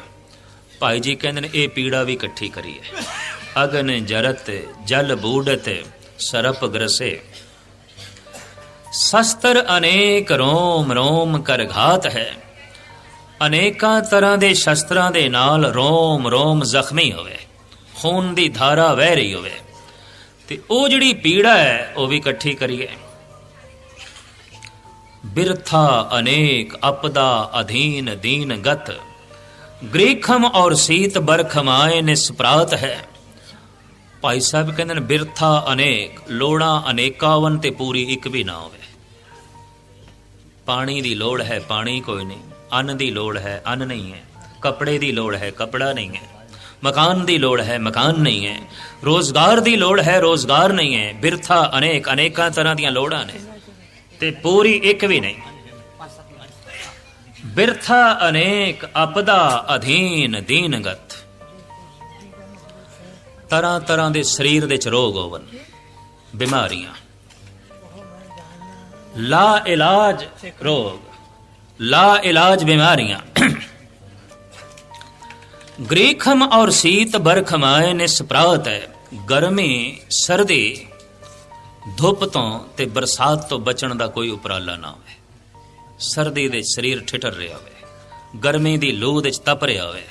ਭਾਈ ਜੀ ਕਹਿੰਦੇ ਨੇ, ਇਹ ਪੀੜਾ ਵੀ ਇਕੱਠੀ ਕਰੀਏ। ਅਗਨ ਜਰਤ, ਜਲ ਬੂੜਤ ਸਰਪ ਗ੍ਰਸੇ ਸ਼ਸਤਰ ਅਨੇਕ ਰੋਮ ਰੋਮ ਕਰ ਘਾਤ ਹੈ। ਅਨੇਕਾਂ ਤਰ੍ਹਾਂ ਦੇ ਸ਼ਸਤਰਾਂ ਦੇ ਨਾਲ ਰੋਮ ਰੋਮ ਜ਼ਖਮੀ ਹੋਵੇ। ਖੂਨ ਦੀ ਧਾਰਾ ਵਹਿ ਰਹੀ ਹੋਵੇ। ਤੇ ਉਹ ਜਿਹੜੀ ਪੀੜਾ ਹੈ, ਉਹ ਵੀ ਇਕੱਠੀ ਕਰੀਏ। ਬਿਰਥਾ ਅਨੇਕ, ਅਪਦਾ ਅਧੀਨ ਦੀਨ ਗਤ ਗ੍ਰੀਖਮ ਔਰ ਸੀਤ ਬਰਖਮਾਏ ਨਿਸਪ੍ਰਾਤ ਹੈ। ਭਾਈ ਸਾਹਿਬ ਕਹਿੰਦੇ ਨੇ, ਬਿਰਥਾ ਅਨੇਕ, ਲੋੜਾਂ ਅਨੇਕਾਵਨ ਤੇ ਪੂਰੀ ਇੱਕ ਵੀ ਨਾ ਹੋਵੇ। ਪਾਣੀ ਦੀ ਲੋੜ ਹੈ, ਪਾਣੀ ਕੋਈ ਨਹੀਂ। ਅੰਨ ਦੀ ਲੋੜ ਹੈ, ਅੰਨ ਨਹੀਂ ਹੈ। ਕੱਪੜੇ ਦੀ ਲੋੜ ਹੈ, ਕੱਪੜਾ ਨਹੀਂ ਹੈ। ਮਕਾਨ ਦੀ ਲੋੜ ਹੈ, ਮਕਾਨ ਨਹੀਂ ਹੈ। ਰੋਜ਼ਗਾਰ ਦੀ ਲੋੜ ਹੈ, ਰੋਜ਼ਗਾਰ ਨਹੀਂ ਹੈ। ਬਿਰਥਾ ਅਨੇਕ, ਅਨੇਕਾਂ ਤਰ੍ਹਾਂ ਦੀਆਂ ਲੋੜਾਂ ਨੇ। ਤੇ ਪੂਰੀ ਇੱਕ ਵੀ ਨਹੀਂ। ਬਿਰਥਾ ਅਨੇਕ, ਅਪਦਾ ਅਧੀਨ ਦੀਨਗਤ। ਤਰ੍ਹਾਂ ਤਰ੍ਹਾਂ ਦੇ ਸਰੀਰ ਦੇ ਚ ਰੋਗ ਹੋਵਨ, ਬਿਮਾਰੀਆਂ। ਲਾ ਇਲਾਜ ਰੋਗ ਲਾ ਇਲਾਜ ਬਿਮਾਰੀਆਂ। ਗ੍ਰੀਖਮ ਔਰ ਸੀਤ ਬਰਖਮਾਏ ਨਿਸਪਰਾਤ ਹੈ, ਗਰਮੀ, ਸਰਦੀ, ਧੁੱਪ ਤੋਂ ਤੇ ਬਰਸਾਤ ਤੋਂ ਬਚਣ ਦਾ ਕੋਈ ਉਪਰਾਲਾ ਨਾ ਹੋਵੇ। ਸਰਦੀ ਦੇ ਸਰੀਰ ਠਿਠਰ ਰਿਹਾ ਹੋਵੇ, ਗਰਮੀ ਦੀ ਲੂ ਦੇ ਚ ਤਪ ਰਿਹਾ ਹੋਵੇ।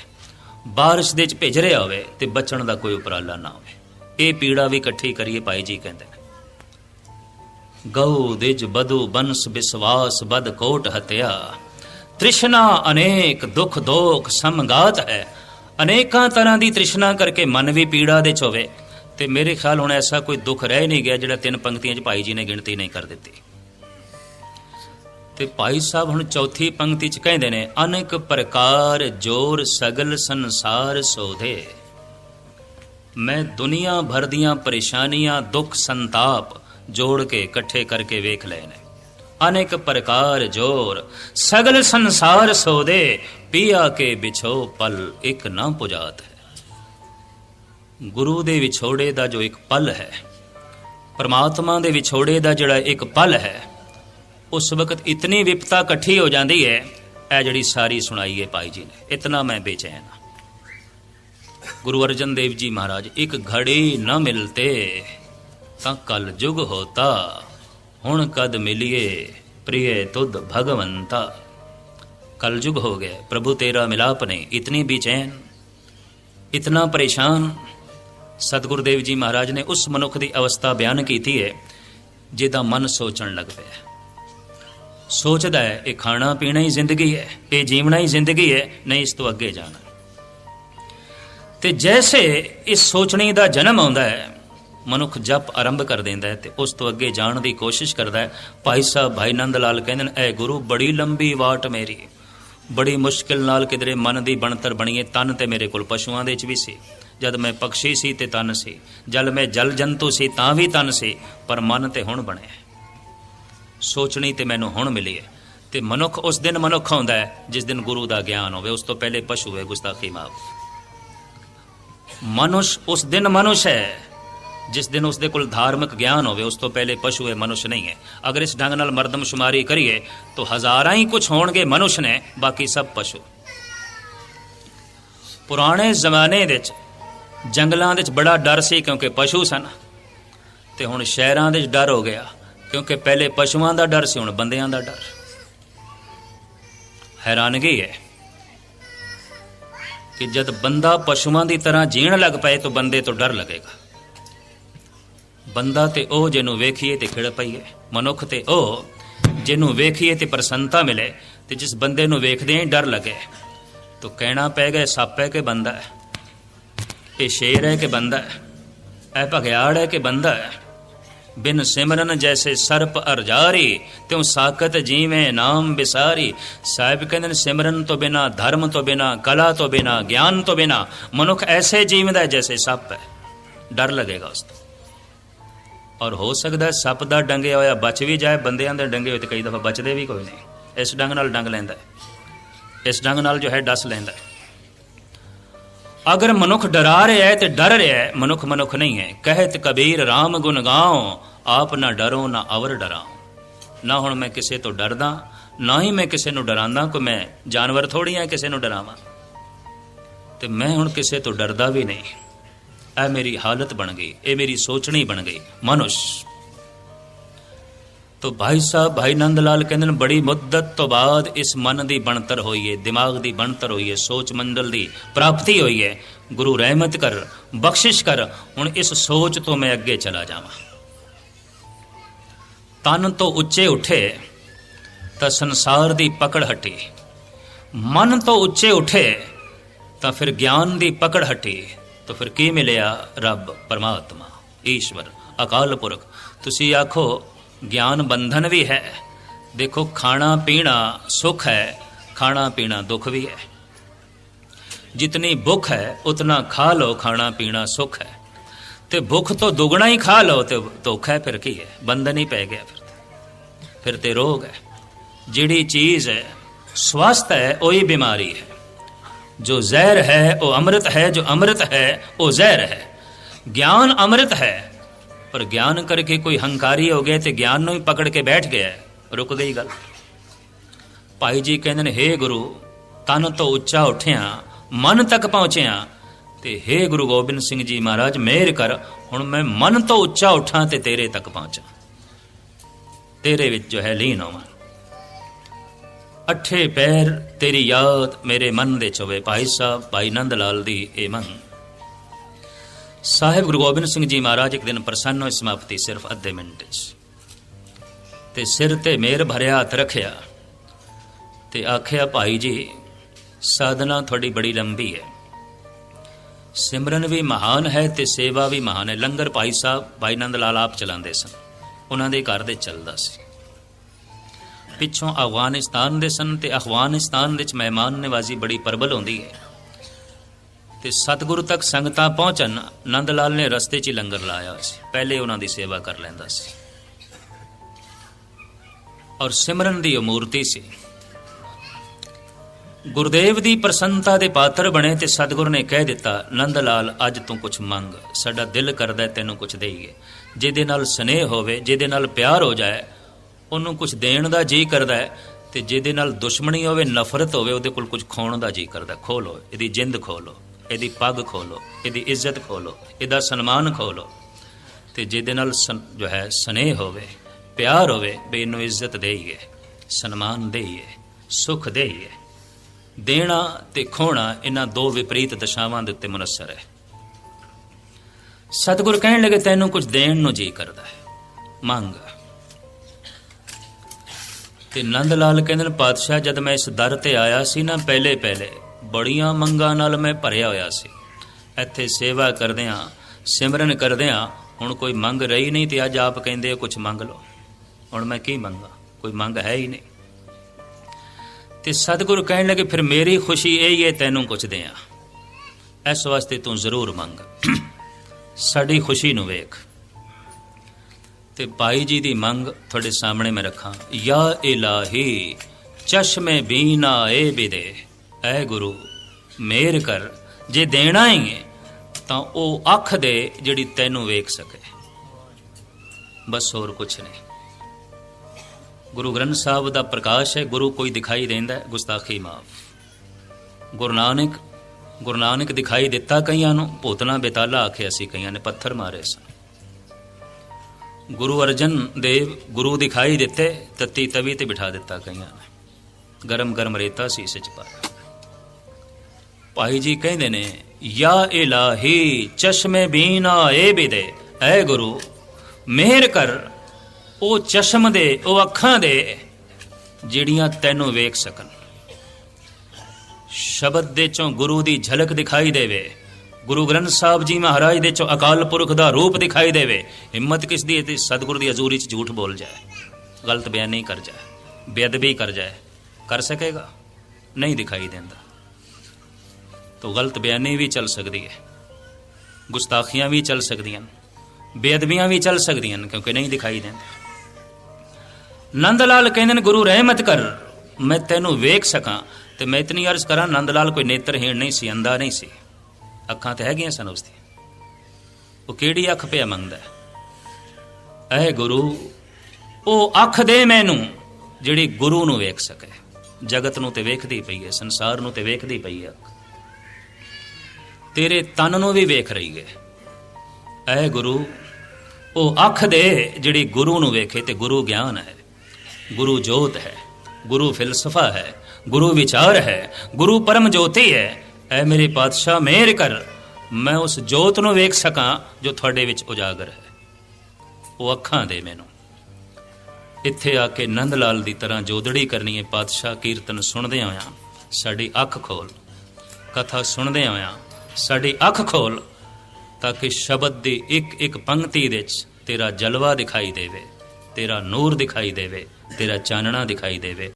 ਬਾਰਿਸ਼ ਦੇ ਚ ਭਿੱਜ ਰਿਹਾ ਹੋਵੇ ਤੇ ਬਚਣ ਦਾ ਕੋਈ ਉਪਰਾਲਾ ਨਾ ਹੋਵੇ। ਇਹ ਪੀੜਾ ਵੀ ਇਕੱਠੀ ਕਰੀਏ ਭਾਈ ਜੀ ਕਹਿੰਦੇ ਨੇ। ਗਉ ਦਿਜ ਬਦੂ ਬੰਸ ਵਿਸਵਾਸ ਬਦ ਕੋਟ ਹਤਿਆ। ਤ੍ਰਿਸ਼ਨਾ ਅਨੇਕ ਦੁਖ ਦੋਖ ਸਮਗਾਤ ਹੈ। ਅਨੇਕਾਂ ਤਰ੍ਹਾਂ ਦੀ ਤ੍ਰਿਸ਼ਨਾ ਕਰਕੇ ਮਨ ਵੀ ਪੀੜਾ ਦੇ ਚ ਹੋਵੇ। ਤੇ ਮੇਰੇ ਖਿਆਲ ਹੁਣ ਐਸਾ ਕੋਈ ਦੁੱਖ ਰਹਿ ਨਹੀਂ ਗਿਆ ਜਿਹੜਾ ਤਿੰਨ ਪੰਕਤੀਆਂ 'ਚ ਭਾਈ ਜੀ ਨੇ ਗਿਣਤੀ ਨਹੀਂ ਕਰ ਦਿੱਤੀ। ਤੇ ਭਾਈ ਸਾਹਿਬ ਹੁਣ ਚੌਥੀ ਪੰਕਤੀ 'ਚ ਕਹਿੰਦੇ ਨੇ, ਅਨੇਕ ਪ੍ਰਕਾਰ ਜੋਰ ਸਗਲ ਸੰਸਾਰ ਸੋਧੇ। ਮੈਂ ਦੁਨੀਆ ਭਰ ਦੀਆਂ ਪਰੇਸ਼ਾਨੀਆਂ, ਦੁੱਖ ਸੰਤਾਪ ਜੋੜ ਕੇ ਇਕੱਠੇ ਕਰਕੇ ਵੇਖ ਲਏ ਨੇ। ਅਨੇਕ ਪ੍ਰਕਾਰ ਜੋਰ ਸਗਲ ਸੰਸਾਰ ਸੋਦੇ ਪੀਆ ਕੇ ਵਿਛੋ ਪਲ ਇੱਕ ਨਾ ਪੁਜਾਤ ਹੈ। ਗੁਰੂ ਦੇ ਵਿਛੋੜੇ ਦਾ ਜੋ ਇੱਕ ਪਲ ਹੈ, ਪਰਮਾਤਮਾ ਦੇ ਵਿਛੋੜੇ ਦਾ ਜਿਹੜਾ ਇੱਕ ਪਲ ਹੈ ਉਸ ਵਕਤ ਇਤਨੀ ਵਿਪਤਾ ਇਕੱਠੀ ਹੋ ਜਾਂਦੀ ਹੈ ਇਹ ਜਿਹੜੀ ਸਾਰੀ ਸੁਣਾਈ ਹੈ ਭਾਈ ਜੀ ਨੇ ਇਤਨਾ ਮੈਂ ਬੇਚੈਨ ਹਾਂ ਗੁਰੂ ਅਰਜਨ ਦੇਵ ਜੀ ਮਹਾਰਾਜ ਇੱਕ ਘੜੀ ਨਾ ਮਿਲਤੇ ਤਾਂ ਕਲ ਜੁਗ ਹੋਤਾ ਹੁਣ ਕਦ ਮਿਲਿਏ ਪ੍ਰੀਏ ਤੁਧ ਭਗਵੰਤਾ ਕਲ ਜੁਗ ਹੋ ਗਿਆ ਪ੍ਰਭੂ ਤੇਰਾ ਮਿਲਾਪ ਨੇ ਇਤਨੀ ਬੇਚੈਨ ਇਤਨਾ ਪਰੇਸ਼ਾਨ ਸਤਗੁਰਦੇਵ ਜੀ ਮਹਾਰਾਜ ਨੇ ਉਸ ਮਨੁੱਖ ਦੀ ਅਵਸਥਾ ਬਿਆਨ ਕੀਤੀ ਹੈ ਜਿਹਦਾ ਮਨ ਸੋਚਣ ਲੱਗ ਪਿਆ ਸੋਚਦਾ ਹੈ ਇਹ ਖਾਣਾ ਪੀਣਾ ਹੀ ਜ਼ਿੰਦਗੀ ਹੈ ਇਹ ਜੀਵਣਾ ਹੀ ਜ਼ਿੰਦਗੀ ਹੈ, ਨਹੀਂ ਇਸ ਤੋਂ ਅੱਗੇ ਜਾਣਾ। ਤੇ ਜੈਸੇ ਇਸ ਸੋਚਣੀ ਦਾ ਜਨਮ ਆਉਂਦਾ ਹੈ, ਮਨੁੱਖ ਜਪ ਆਰੰਭ ਕਰ ਦਿੰਦਾ ਹੈ ਤੇ ਉਸ ਤੋਂ ਅੱਗੇ ਜਾਣ ਦੀ ਕੋਸ਼ਿਸ਼ ਕਰਦਾ ਹੈ। ਭਾਈ ਸਾਹਿਬ ਭਾਈ ਨੰਦ ਲਾਲ ਕਹਿੰਦੇ ਨੇ ਐ ਗੁਰੂ ਬੜੀ ਲੰਬੀ ਵਾਟ ਮੇਰੀ ਬੜੀ ਮੁਸ਼ਕਿਲ ਨਾਲ ਕਿਧਰੇ ਮਨ ਦੀ ਬਣਤਰ ਬਣੀਏ ਤਨ ਤੇ ਮੇਰੇ ਕੋਲ ਪਸ਼ੂਆਂ ਦੇ ਵਿੱਚ ਵੀ ਸੀ। ਜਦ ਮੈਂ ਪਕਸ਼ੀ ਸੀ ਤੇ ਤਨ ਸੀ ਜਦ ਮੈਂ ਜਲ ਜੰਤੂ ਸੀ ਤਾਂ ਵੀ ਤਨ ਸੀ, ਪਰ ਮਨ ਤੇ ਹੁਣ ਬਣਿਆ ਸੋਚਣੀ ਤੇ ਮੈਨੂੰ ਹੁਣ ਮਿਲੀ ਹੈ। ਤੇ ਮਨੁੱਖ ਉਸ ਦਿਨ ਮਨੁੱਖ ਹੁੰਦਾ ਹੈ, ਜਿਸ ਦਿਨ ਗੁਰੂ ਦਾ ਗਿਆਨ ਹੋਵੇ, ਉਸ ਤੋਂ ਪਹਿਲੇ ਪਸ਼ੂ ਹੈ, ਗੁਸਤਾਖੀ ਮਾਫ ਮਨੁਸ਼ ਉਸ ਦਿਨ ਮਨੁਸ਼ ਹੈ, ਜਿਸ ਦਿਨ ਉਸ ਦੇ ਕੋਲ ਧਾਰਮਿਕ ਗਿਆਨ ਹੋਵੇ, ਉਸ ਤੋਂ ਪਹਿਲੇ ਪਸ਼ੂ ਹੈ, ਮਨੁਸ਼ ਨਹੀਂ ਹੈ। ਅਗਰ ਇਸ ਢੰਗ ਨਾਲ ਮਰਦਮਸ਼ੁਮਾਰੀ ਕਰੀਏ, ਤਾਂ ਹਜ਼ਾਰਾਂ ਹੀ ਕੁਝ ਹੋਣਗੇ ਮਨੁਸ਼ ਨੇ, ਬਾਕੀ ਸਭ ਪਸ਼ੂ। ਪੁਰਾਣੇ ਜ਼ਮਾਨੇ ਵਿੱਚ ਜੰਗਲਾਂ ਵਿੱਚ ਬੜਾ ਡਰ ਸੀ, ਕਿਉਂਕਿ ਪਸ਼ੂ ਸਨ। ਤੇ ਹੁਣ ਸ਼ਹਿਰਾਂ ਦੇ ਵਿੱਚ ਡਰ ਹੋ ਗਿਆ। ਕਿਉਂਕਿ ਪਹਿਲੇ ਪਸ਼ੂਆਂ ਦਾ ਡਰ ਸੀ, ਹੁਣ ਬੰਦਿਆਂ ਦਾ ਡਰ। ਹੈਰਾਨਗੀ ਹੈ ਕਿ ਜਦ ਬੰਦਾ ਪਸ਼ੂਆਂ ਦੀ ਤਰ੍ਹਾਂ ਜੀਣ ਲੱਗ ਪਏ ਤਾਂ ਬੰਦੇ ਤੋਂ ਡਰ ਲੱਗੇਗਾ। ਬੰਦਾ ਤੇ ਉਹ ਜਿਹਨੂੰ ਵੇਖੀਏ ਤੇ ਖਿੜ ਪਈਏ ਮਨੁੱਖ ਤੇ ਉਹ ਜਿਹਨੂੰ ਵੇਖੀਏ ਤੇ ਪ੍ਰਸੰਨਤਾ ਮਿਲੇ ਤੇ ਜਿਸ ਬੰਦੇ ਨੂੰ ਵੇਖਦੇ ਹੀ ਡਰ ਲੱਗੇ, ਤਾਂ ਕਹਿਣਾ ਪੈ ਗਿਆ ਸੱਪ ਹੈ ਕਿ ਬੰਦਾ ਹੈ? ਇਹ ਸ਼ੇਰ ਹੈ ਕਿ ਬੰਦਾ ਹੈ? ਇਹ ਭਗਿਆੜ ਹੈ ਕਿ ਬੰਦਾ ਹੈ? ਬਿਨ ਸਿਮਰਨ ਜੈਸੇ ਸਰਪ ਅਰਜਾਰੀ, ਤਿਉ ਸਾਖਤ ਜੀਵੇਂ ਨਾਮ ਵਿਸਾਰੀ ਸਾਹਿਬ ਕਹਿੰਦੇ ਨੇ, ਸਿਮਰਨ ਤੋਂ ਬਿਨਾ, ਧਰਮ ਤੋਂ ਬਿਨਾ, ਕਲਾ ਤੋਂ ਬਿਨਾ, ਗਿਆਨ ਤੋਂ ਬਿਨਾ, ਮਨੁੱਖ ਐਸੇ ਜੀਵਦਾ ਜੈਸੇ ਸੱਪ ਹੈ। ਡਰ ਲੱਗੇਗਾ ਉਸ ਤੋਂ। ਔਰ ਹੋ ਸਕਦਾ ਸੱਪ ਦਾ ਡੰਗਿਆ ਹੋਇਆ ਬਚ ਵੀ ਜਾਏ, ਬੰਦਿਆਂ ਦੇ ਡੰਗੇ ਹੋਏ ਤੇ ਕਈ ਦਫਾ ਬਚਦੇ ਵੀ ਕੋਈ ਨਹੀਂ। ਇਸ ਡੰਗ ਨਾਲ ਡੰਗ ਲੈਂਦਾ ਇਸ ਡੰਗ ਨਾਲ ਜੋ ਹੈ ਡਸ ਲੈਂਦਾ ਹੈ। ਅਗਰ ਮਨੁੱਖ ਡਰਾ ਰਿਹਾ ਹੈ ਤੇ ਡਰ ਰਿਹਾ ਹੈ, ਮਨੁੱਖ ਮਨੁੱਖ ਨਹੀਂ ਹੈ। ਕਹਿਤ ਕਬੀਰ RAM ਗੁਣ ਗਾਓ ਆਪ ਨਾ ਡਰੋ, ਨਾ ਅਵਰ ਡਰਾਓ ਨਾ ਹੁਣ ਮੈਂ ਕਿਸੇ ਤੋਂ ਡਰਦਾ, ਨਾ ਹੀ ਮੈਂ ਕਿਸੇ ਨੂੰ ਡਰਾਉਂਦਾ ਕਿ ਮੈਂ ਜਾਨਵਰ ਥੋੜੀ ਆ ਕਿਸੇ ਨੂੰ ਡਰਾਵਾਂ। ਤੇ ਮੈਂ ਹੁਣ ਕਿਸੇ ਤੋਂ ਡਰਦਾ ਵੀ ਨਹੀਂ। ਇਹ ਮੇਰੀ ਹਾਲਤ ਬਣ ਗਈ, ਇਹ ਮੇਰੀ ਸੋਚਣੀ ਬਣ ਗਈ। ਮਨੁਸ਼ ਤੋ ਭਾਈ ਸਾਹਿਬ, ਭਾਈ ਨੰਦ ਲਾਲ ਕਹਿੰਦੇ ਨੇ, ਬੜੀ ਮੁੱਦਤ ਤੋਂ ਬਾਅਦ ਇਸ ਮਨ ਦੀ ਬਣਤਰ ਹੋਈ ਹੈ ਦਿਮਾਗ ਦੀ ਬਣਤਰ ਹੋਈ ਹੈ ਸੋਚ ਮੰਡਲ ਦੀ ਪ੍ਰਾਪਤੀ ਹੋਈ ਹੈ ਗੁਰੂ ਰਹਿਮਤ ਕਰ, ਬਖਸ਼ਿਸ਼ ਕਰ, ਹੁਣ ਇਸ ਸੋਚ ਤੋਂ ਮੈਂ ਅੱਗੇ ਚਲਾ ਜਾਵਾਂ। ਤਨ ਤੋਂ ਉੱਚੇ ਉੱਠੇ, ਤਾਂ ਸੰਸਾਰ ਦੀ ਪਕੜ ਹਟੀ। ਮਨ ਤੋਂ ਉੱਚੇ ਉੱਠੇ, ਤਾਂ ਫਿਰ ਗਿਆਨ ਦੀ ਪਕੜ ਹਟੀ, ਤਾਂ ਫਿਰ ਕੀ ਮਿਲਿਆ? ਰੱਬ ਪਰਮਾਤਮਾ, ਈਸ਼ਵਰ, ਅਕਾਲ ਪੁਰਖ। ਤੁਸੀਂ ਆਖੋ ਗਿਆਨ ਬੰਧਨ ਵੀ ਹੈ। ਦੇਖੋ, ਖਾਣਾ ਪੀਣਾ ਸੁਖ ਹੈ, ਖਾਣਾ ਪੀਣਾ ਦੁੱਖ ਵੀ ਹੈ। ਜਿਤਨੀ ਭੁੱਖ ਹੈ, ਉਤਨਾ ਖਾ ਲਓ, ਖਾਣਾ ਪੀਣਾ ਸੁਖ ਹੈ। ਤੇ ਭੁੱਖ ਤੋਂ ਦੁਗਣਾ ਹੀ ਖਾ ਲਓ ਤੇ ਦੁੱਖ ਹੈ, ਫਿਰ ਕੀ ਹੈ? ਬੰਧਨ ਹੀ ਪੈ ਗਿਆ ਫਿਰ ਫਿਰ ਤੇ ਰੋਗ ਹੈ। ਜਿਹੜੀ ਚੀਜ਼ ਹੈ, ਸਵਸਥ ਹੈ, ਉਹੀ ਬਿਮਾਰੀ ਹੈ। ਜੋ ਜ਼ਹਿਰ ਹੈ, ਉਹ ਅੰਮ੍ਰਿਤ ਹੈ, ਜੋ ਅੰਮ੍ਰਿਤ ਹੈ, ਉਹ ਜ਼ਹਿਰ ਹੈ। ਗਿਆਨ ਅੰਮ੍ਰਿਤ ਹੈ ਪਰ ਗਿਆਨ ਕਰਕੇ ਕੋਈ ਹੰਕਾਰੀ ਹੋ ਗਿਆ ਤੇ ਗਿਆਨ ਨੂੰ ਹੀ ਪਕੜ ਕੇ ਬੈਠ ਗਿਆ ਰੁਕ ਗਈ ਗੱਲ। ਭਾਈ ਜੀ ਕਹਿੰਦੇ ਨੇ, ਹੇ ਗੁਰੂ, ਤਨ ਤੋਂ ਉੱਚਾ ਉੱਠਿਆ, ਮਨ ਤੱਕ ਪਹੁੰਚਿਆ ਤੇ ਹੇ ਗੁਰੂ ਗੋਬਿੰਦ ਸਿੰਘ ਜੀ ਮਹਾਰਾਜ, ਮਿਹਰ ਕਰ, ਹੁਣ ਮੈਂ ਮਨ ਤੋਂ ਉੱਚਾ ਉੱਠਾਂ ਤੇ ਤੇਰੇ ਤੱਕ ਪਹੁੰਚਾਂ। ਤੇਰੇ ਵਿੱਚ ਜੋ ਹੈ ਲੀਨ ਹੋਵਾਂ। ਅੱਠੇ ਪੈਰ ਤੇਰੀ ਯਾਦ ਮੇਰੇ ਮਨ ਦੇ ਚ ਹੋਵੇ ਭਾਈ ਸਾਹਿਬ, ਭਾਈ ਨੰਦ ਲਾਲ ਦੀ ਇਹ ਮੰਗ। ਸਾਹਿਬ ਗੁਰੂ ਗੋਬਿੰਦ ਸਿੰਘ ਜੀ ਮਹਾਰਾਜ ਇੱਕ ਦਿਨ ਪ੍ਰਸੰਨ ਹੋਏ ਸਮਾਪਤੀ ਸਿਰਫ ਅੱਧੇ ਮਿੰਟ 'ਚ। ਤੇ ਸਿਰ ਤੇ ਮੇਰ ਭਰਿਆ ਹੱਥ ਰੱਖਿਆ ਤੇ ਆਖਿਆ, ਭਾਈ ਜੀ, ਸਾਧਨਾ ਤੁਹਾਡੀ ਬੜੀ ਲੰਬੀ ਹੈ। ਸਿਮਰਨ ਵੀ ਮਹਾਨ ਹੈ ਤੇ ਸੇਵਾ ਵੀ ਮਹਾਨ ਹੈ। ਲੰਗਰ ਭਾਈ ਸਾਹਿਬ, ਭਾਈ ਨੰਦ ਲਾਲ ਆਪ ਚਲਾਉਂਦੇ ਸਨ। ਉਹਨਾਂ ਦੇ ਘਰ ਦੇ ਚੱਲਦਾ ਸੀ। ਪਿੱਛੋਂ ਅਫਗਾਨਿਸਤਾਨ ਦੇ ਸਨ ਤੇ ਅਫਗਾਨਿਸਤਾਨ ਵਿੱਚ ਮਹਿਮਾਨ ਨਿਵਾਜ਼ੀ ਬੜੀ ਪ੍ਰਬਲ ਹੁੰਦੀ ਹੈ। ਤੇ ਸਤਿਗੁਰੂ ਤੱਕ ਸੰਗਤਾਂ ਪਹੁੰਚਣ ਨੰਦ ਲਾਲ ਨੇ ਰਸਤੇ 'ਚ ਹੀ ਲੰਗਰ ਲਾਇਆ ਸੀ। ਪਹਿਲੇ ਉਹਨਾਂ ਦੀ ਸੇਵਾ ਕਰ ਲੈਂਦਾ ਸੀ। ਔਰ ਸਿਮਰਨ ਦੀ ਮੂਰਤੀ ਸੀ। ਗੁਰਦੇਵ ਦੀ ਪ੍ਰਸੰਨਤਾ ਦੇ ਪਾਤਰ ਬਣੇ ਤੇ ਸਤਿਗੁਰ ਨੇ ਕਹਿ ਦਿੱਤਾ ਨੰਦ ਲਾਲ ਅੱਜ ਤੂੰ ਕੁਝ ਮੰਗ। ਸਾਡਾ ਦਿਲ ਕਰਦਾ ਤੈਨੂੰ ਕੁਝ ਦੇਈਏ। ਜਿਹਦੇ ਨਾਲ ਸਨੇਹ ਹੋਵੇ, ਜਿਹਦੇ ਨਾਲ ਪਿਆਰ ਹੋ ਜਾਏ, ਉਹਨੂੰ ਕੁਝ ਦੇਣ ਦਾ ਜੀ ਕਰਦਾ ਤੇ ਜਿਹਦੇ ਨਾਲ ਦੁਸ਼ਮਣੀ ਹੋਵੇ, ਨਫ਼ਰਤ ਹੋਵੇ, ਉਹਦੇ ਕੋਲ ਕੁਝ ਖੋਣ ਦਾ ਜੀ ਕਰਦਾ ਖੋਲੋ ਇਹਦੀ ਜਿੰਦ ਖੋਲੋ ਇਹਦੀ ਪੱਗ ਖੋਲੋ, ਇਹਦੀ ਇੱਜ਼ਤ ਖੋਲੋ, ਇਹਦਾ ਸਨਮਾਨ ਖੋਲੋ। ਤੇ ਜਿਹਦੇ ਨਾਲ ਜੋ ਹੈ, ਸਨੇਹ ਹੋਵੇ, ਪਿਆਰ ਹੋਵੇ ਬੇ ਇਹਨੂੰ ਇੱਜ਼ਤ ਦੇਈਏ, ਸਨਮਾਨ ਦੇਈਏ, ਸੁਖ ਦੇਈਏ। ਦੇਣਾ ਤੇ ਖੋਣਾ ਇਹਨਾਂ ਦੋ ਵਿਪਰੀਤ ਦਸ਼ਾਵਾਂ ਦੇ ਉੱਤੇ ਮਨਸਰ ਹੈ। ਸਤਿਗੁਰ ਕਹਿਣ ਲੱਗੇ, ਤੈਨੂੰ ਕੁਝ ਦੇਣ ਨੂੰ ਜੀ ਕਰਦਾ ਹੈ। ਮੰਗ। ਤੇ ਨੰਦ ਲਾਲ ਕਹਿੰਦੇ ਨੇ, ਪਾਤਸ਼ਾਹ ਜਦ ਮੈਂ ਇਸ ਦਰ ਤੇ ਆਇਆ ਸੀ ਨਾ ਪਹਿਲੇ ਪਹਿਲੇ ਬੜੀਆਂ ਮੰਗਾਂ ਨਾਲ ਮੈਂ ਭਰਿਆ ਹੋਇਆ ਸੀ। ਇੱਥੇ ਸੇਵਾ ਕਰਦਿਆਂ, ਸਿਮਰਨ ਕਰਦਿਆਂ ਹੁਣ ਕੋਈ ਮੰਗ ਰਹੀ ਨਹੀਂ ਤੇ ਅੱਜ ਆਪ ਕਹਿੰਦੇ ਕੁਝ ਮੰਗ ਲਓ। ਹੁਣ ਮੈਂ ਕੀ ਮੰਗਾ? ਕੋਈ ਮੰਗ ਹੈ ਹੀ ਨਹੀਂ। ਤੇ ਸਤਿਗੁਰੂ ਕਹਿਣ ਲੱਗੇ, ਫਿਰ ਮੇਰੀ ਖੁਸ਼ੀ ਇਹ ਹੀ ਹੈ, ਤੈਨੂੰ ਕੁਝ ਦਿਆਂ ਇਸ ਵਾਸਤੇ ਤੂੰ ਜ਼ਰੂਰ ਮੰਗ। ਸਾਡੀ ਖੁਸ਼ੀ ਨੂੰ ਵੇਖ। ਤੇ ਭਾਈ ਜੀ ਦੀ ਮੰਗ ਤੁਹਾਡੇ ਸਾਹਮਣੇ ਮੈਂ ਰੱਖਾਂ। ਯਾ ਇਲਾਹੀ, ਚਸ਼ਮੇ ਬੀਨਾ ਏ ਬਿਦੇ। ਐ ਗੁਰੂ, ਮੇਰ ਕਰ, ਜੇ ਦੇਣਾ ਹੀ ਹੈ ਤਾਂ ਉਹ ਅੱਖ ਦੇ ਜਿਹੜੀ ਤੈਨੂੰ ਵੇਖ ਸਕੇ। ਬਸ ਹੋਰ ਕੁਛ ਨਹੀਂ। ਗੁਰੂ ਗ੍ਰੰਥ ਸਾਹਿਬ ਦਾ ਪ੍ਰਕਾਸ਼ ਹੈ, ਗੁਰੂ ਕੋਈ ਦਿਖਾਈ ਦਿੰਦਾ ਹੈ, ਗੁਸਤਾਖੀ ਮਾਫ। ਗੁਰੂ ਨਾਨਕ ਗੁਰੂ ਨਾਨਕ ਦਿਖਾਈ ਦਿੱਤਾ ਕਈਆਂ ਨੂੰ ਭੋਤਨਾ ਬੇਤਾਲਾ ਆਖਿਆ ਸੀ ਕਈਆਂ ਨੇ, ਪੱਥਰ ਮਾਰੇ ਸਨ। ਗੁਰੂ ਅਰਜਨ ਦੇਵ ਗੁਰੂ ਦਿਖਾਈ ਦਿੱਤੇ, ਤਤੀ ਤਵੀ ਤੇ ਬਿਠਾ ਦਿੱਤਾ ਕਈਆਂ ਨੇ। ਗਰਮ ਗਰਮ ਰੇਤਾ ਸੀ ਇਸ ਚ ਪਾ ਭਾਈ ਜੀ ਕਹਿੰਦੇ ਨੇ, ਯਾ ਇਲਾਹੀ, ਚਸ਼ਮੇ ਬੀਨਾ ਏ ਬਿਦੇ, ਐ ਗੁਰੂ, ਮਿਹਰ ਕਰ ਉਹ ਚਸ਼ਮ ਦੇ ਉਹ ਅੱਖਾਂ ਦੇ, ਜਿਹੜੀਆਂ ਤੈਨੂੰ ਵੇਖ ਸਕਣ। ਸ਼ਬਦ ਦੇ ਚੋਂ ਗੁਰੂ ਦੀ ਝਲਕ ਦਿਖਾਈ ਦੇਵੇ। ਗੁਰੂ ਗ੍ਰੰਥ ਸਾਹਿਬ ਜੀ ਮਹਾਰਾਜ ਦੇ ਚੋਂ ਅਕਾਲ ਪੁਰਖ ਦਾ ਰੂਪ ਦਿਖਾਈ ਦੇਵੇ। ਹਿੰਮਤ ਕਿਸ ਦੀ ਹੈ ਤੇ ਸਤਿਗੁਰ ਦੀ ਹਜ਼ੂਰੀ 'ਚ ਝੂਠ ਬੋਲ ਜਾਏ। ਗਲਤ ਬਿਆਨ ਨਹੀਂ ਕਰ ਜਾਏ। ਬੇਅਦਬੀ ਕਰ ਜਾਏ। ਕਰ ਸਕੇਗਾ? ਨਹੀਂ ਦਿਖਾਈ ਦਿੰਦਾ। ਤੋ ਗਲਤ ਬਿਆਨੀ ਵੀ ਚੱਲ ਸਕਦੀ ਹੈ। ਗੁਸਤਾਖੀਆਂ ਵੀ ਚੱਲ ਸਕਦੀਆਂ ਬੇਅਦਬੀਆਂ ਵੀ ਚੱਲ ਸਕਦੀਆਂ ਨੇ ਕਿਉਂਕਿ ਨਹੀਂ ਦਿਖਾਈ ਦਿੰਦੇ। ਨੰਦ ਲਾਲ ਕਹਿੰਦੇ ਨੇ, ਗੁਰੂ ਰਹਿਮਤ ਕਰ, ਮੈਂ ਤੈਨੂੰ ਵੇਖ ਸਕਾਂ। ਤੇ ਮੈਂ ਇਤਨੀ ਅਰਜ਼ ਕਰਾਂ, ਨੰਦ ਲਾਲ ਕੋਈ ਨੇਤਰਹੀਣ ਨਹੀਂ ਸੀ ਅੰਦਾ ਨਹੀਂ ਸੀ। ਅੱਖਾਂ ਤੇ ਹੈਗੀਆਂ ਸਨ ਉਸਦੀ ਉਹ ਕਿਹੜੀ ਅੱਖ ਪਿਆ ਮੰਗਦਾ ਹੈ? ਐ ਗੁਰੂ, ਉਹ ਅੱਖ ਦੇ ਮੈਨੂੰ, ਜਿਹੜੀ ਗੁਰੂ ਨੂੰ ਵੇਖ ਸਕੇ। ਜਗਤ ਨੂੰ ਤੇ ਵੇਖਦੀ ਪਈ ਹੈ, ਸੰਸਾਰ ਨੂੰ ਤੇ ਵੇਖਦੀ ਪਈ ਹੈ ਅੱਖ। ਤੇਰੇ ਤਨ ਨੂੰ ਵੀ ਵੇਖ ਰਹੀ ਹੈ ਐ ਗੁਰੂ, ਉਹ ਅੱਖ ਦੇ ਜਿਹੜੀ ਗੁਰੂ ਨੂੰ ਵੇਖੇ ਤੇ ਗੁਰੂ ਗਿਆਨ ਹੈ। ਗੁਰੂ ਜੋਤ ਹੈ, ਗੁਰੂ ਫਿਲਸਫਾ ਹੈ, ਗੁਰੂ ਵਿਚਾਰ ਹੈ, ਗੁਰੂ ਪਰਮ ਜੋਤੀ ਹੈ। ਐ ਮੇਰੇ ਪਾਤਸ਼ਾਹ ਮਿਹਰ ਕਰ, ਮੈਂ ਉਸ ਜੋਤ ਨੂੰ ਵੇਖ ਸਕਾਂ ਜੋ ਤੁਹਾਡੇ ਵਿੱਚ ਉਜਾਗਰ ਹੈ। ਉਹ ਅੱਖਾਂ ਦੇ ਮੈਨੂੰ। ਇੱਥੇ ਆ ਕੇ ਨੰਦ ਲਾਲ ਦੀ ਤਰ੍ਹਾਂ ਜੋਦੜੀ ਕਰਨੀ ਹੈ ਪਾਤਸ਼ਾਹ ਕੀਰਤਨ ਸੁਣਦੇ ਆਇਆ ਸਾਡੀ ਅੱਖ ਖੋਲ। ਕਥਾ ਸੁਣਦੇ ਆਇਆ ਸਾਡੀ ਅੱਖ ਖੋਲ ਤਾਂ ਕਿ ਸ਼ਬਦ ਦੀ ਇੱਕ ਇੱਕ ਪੰਕਤੀ ਵਿੱਚ ਤੇਰਾ ਜਲਵਾ ਦਿਖਾਈ ਦੇਵੇ, ਤੇਰਾ ਨੂਰ ਦਿਖਾਈ ਦੇਵੇ, ਤੇਰਾ ਚਾਨਣਾ ਦਿਖਾਈ ਦੇਵੇ।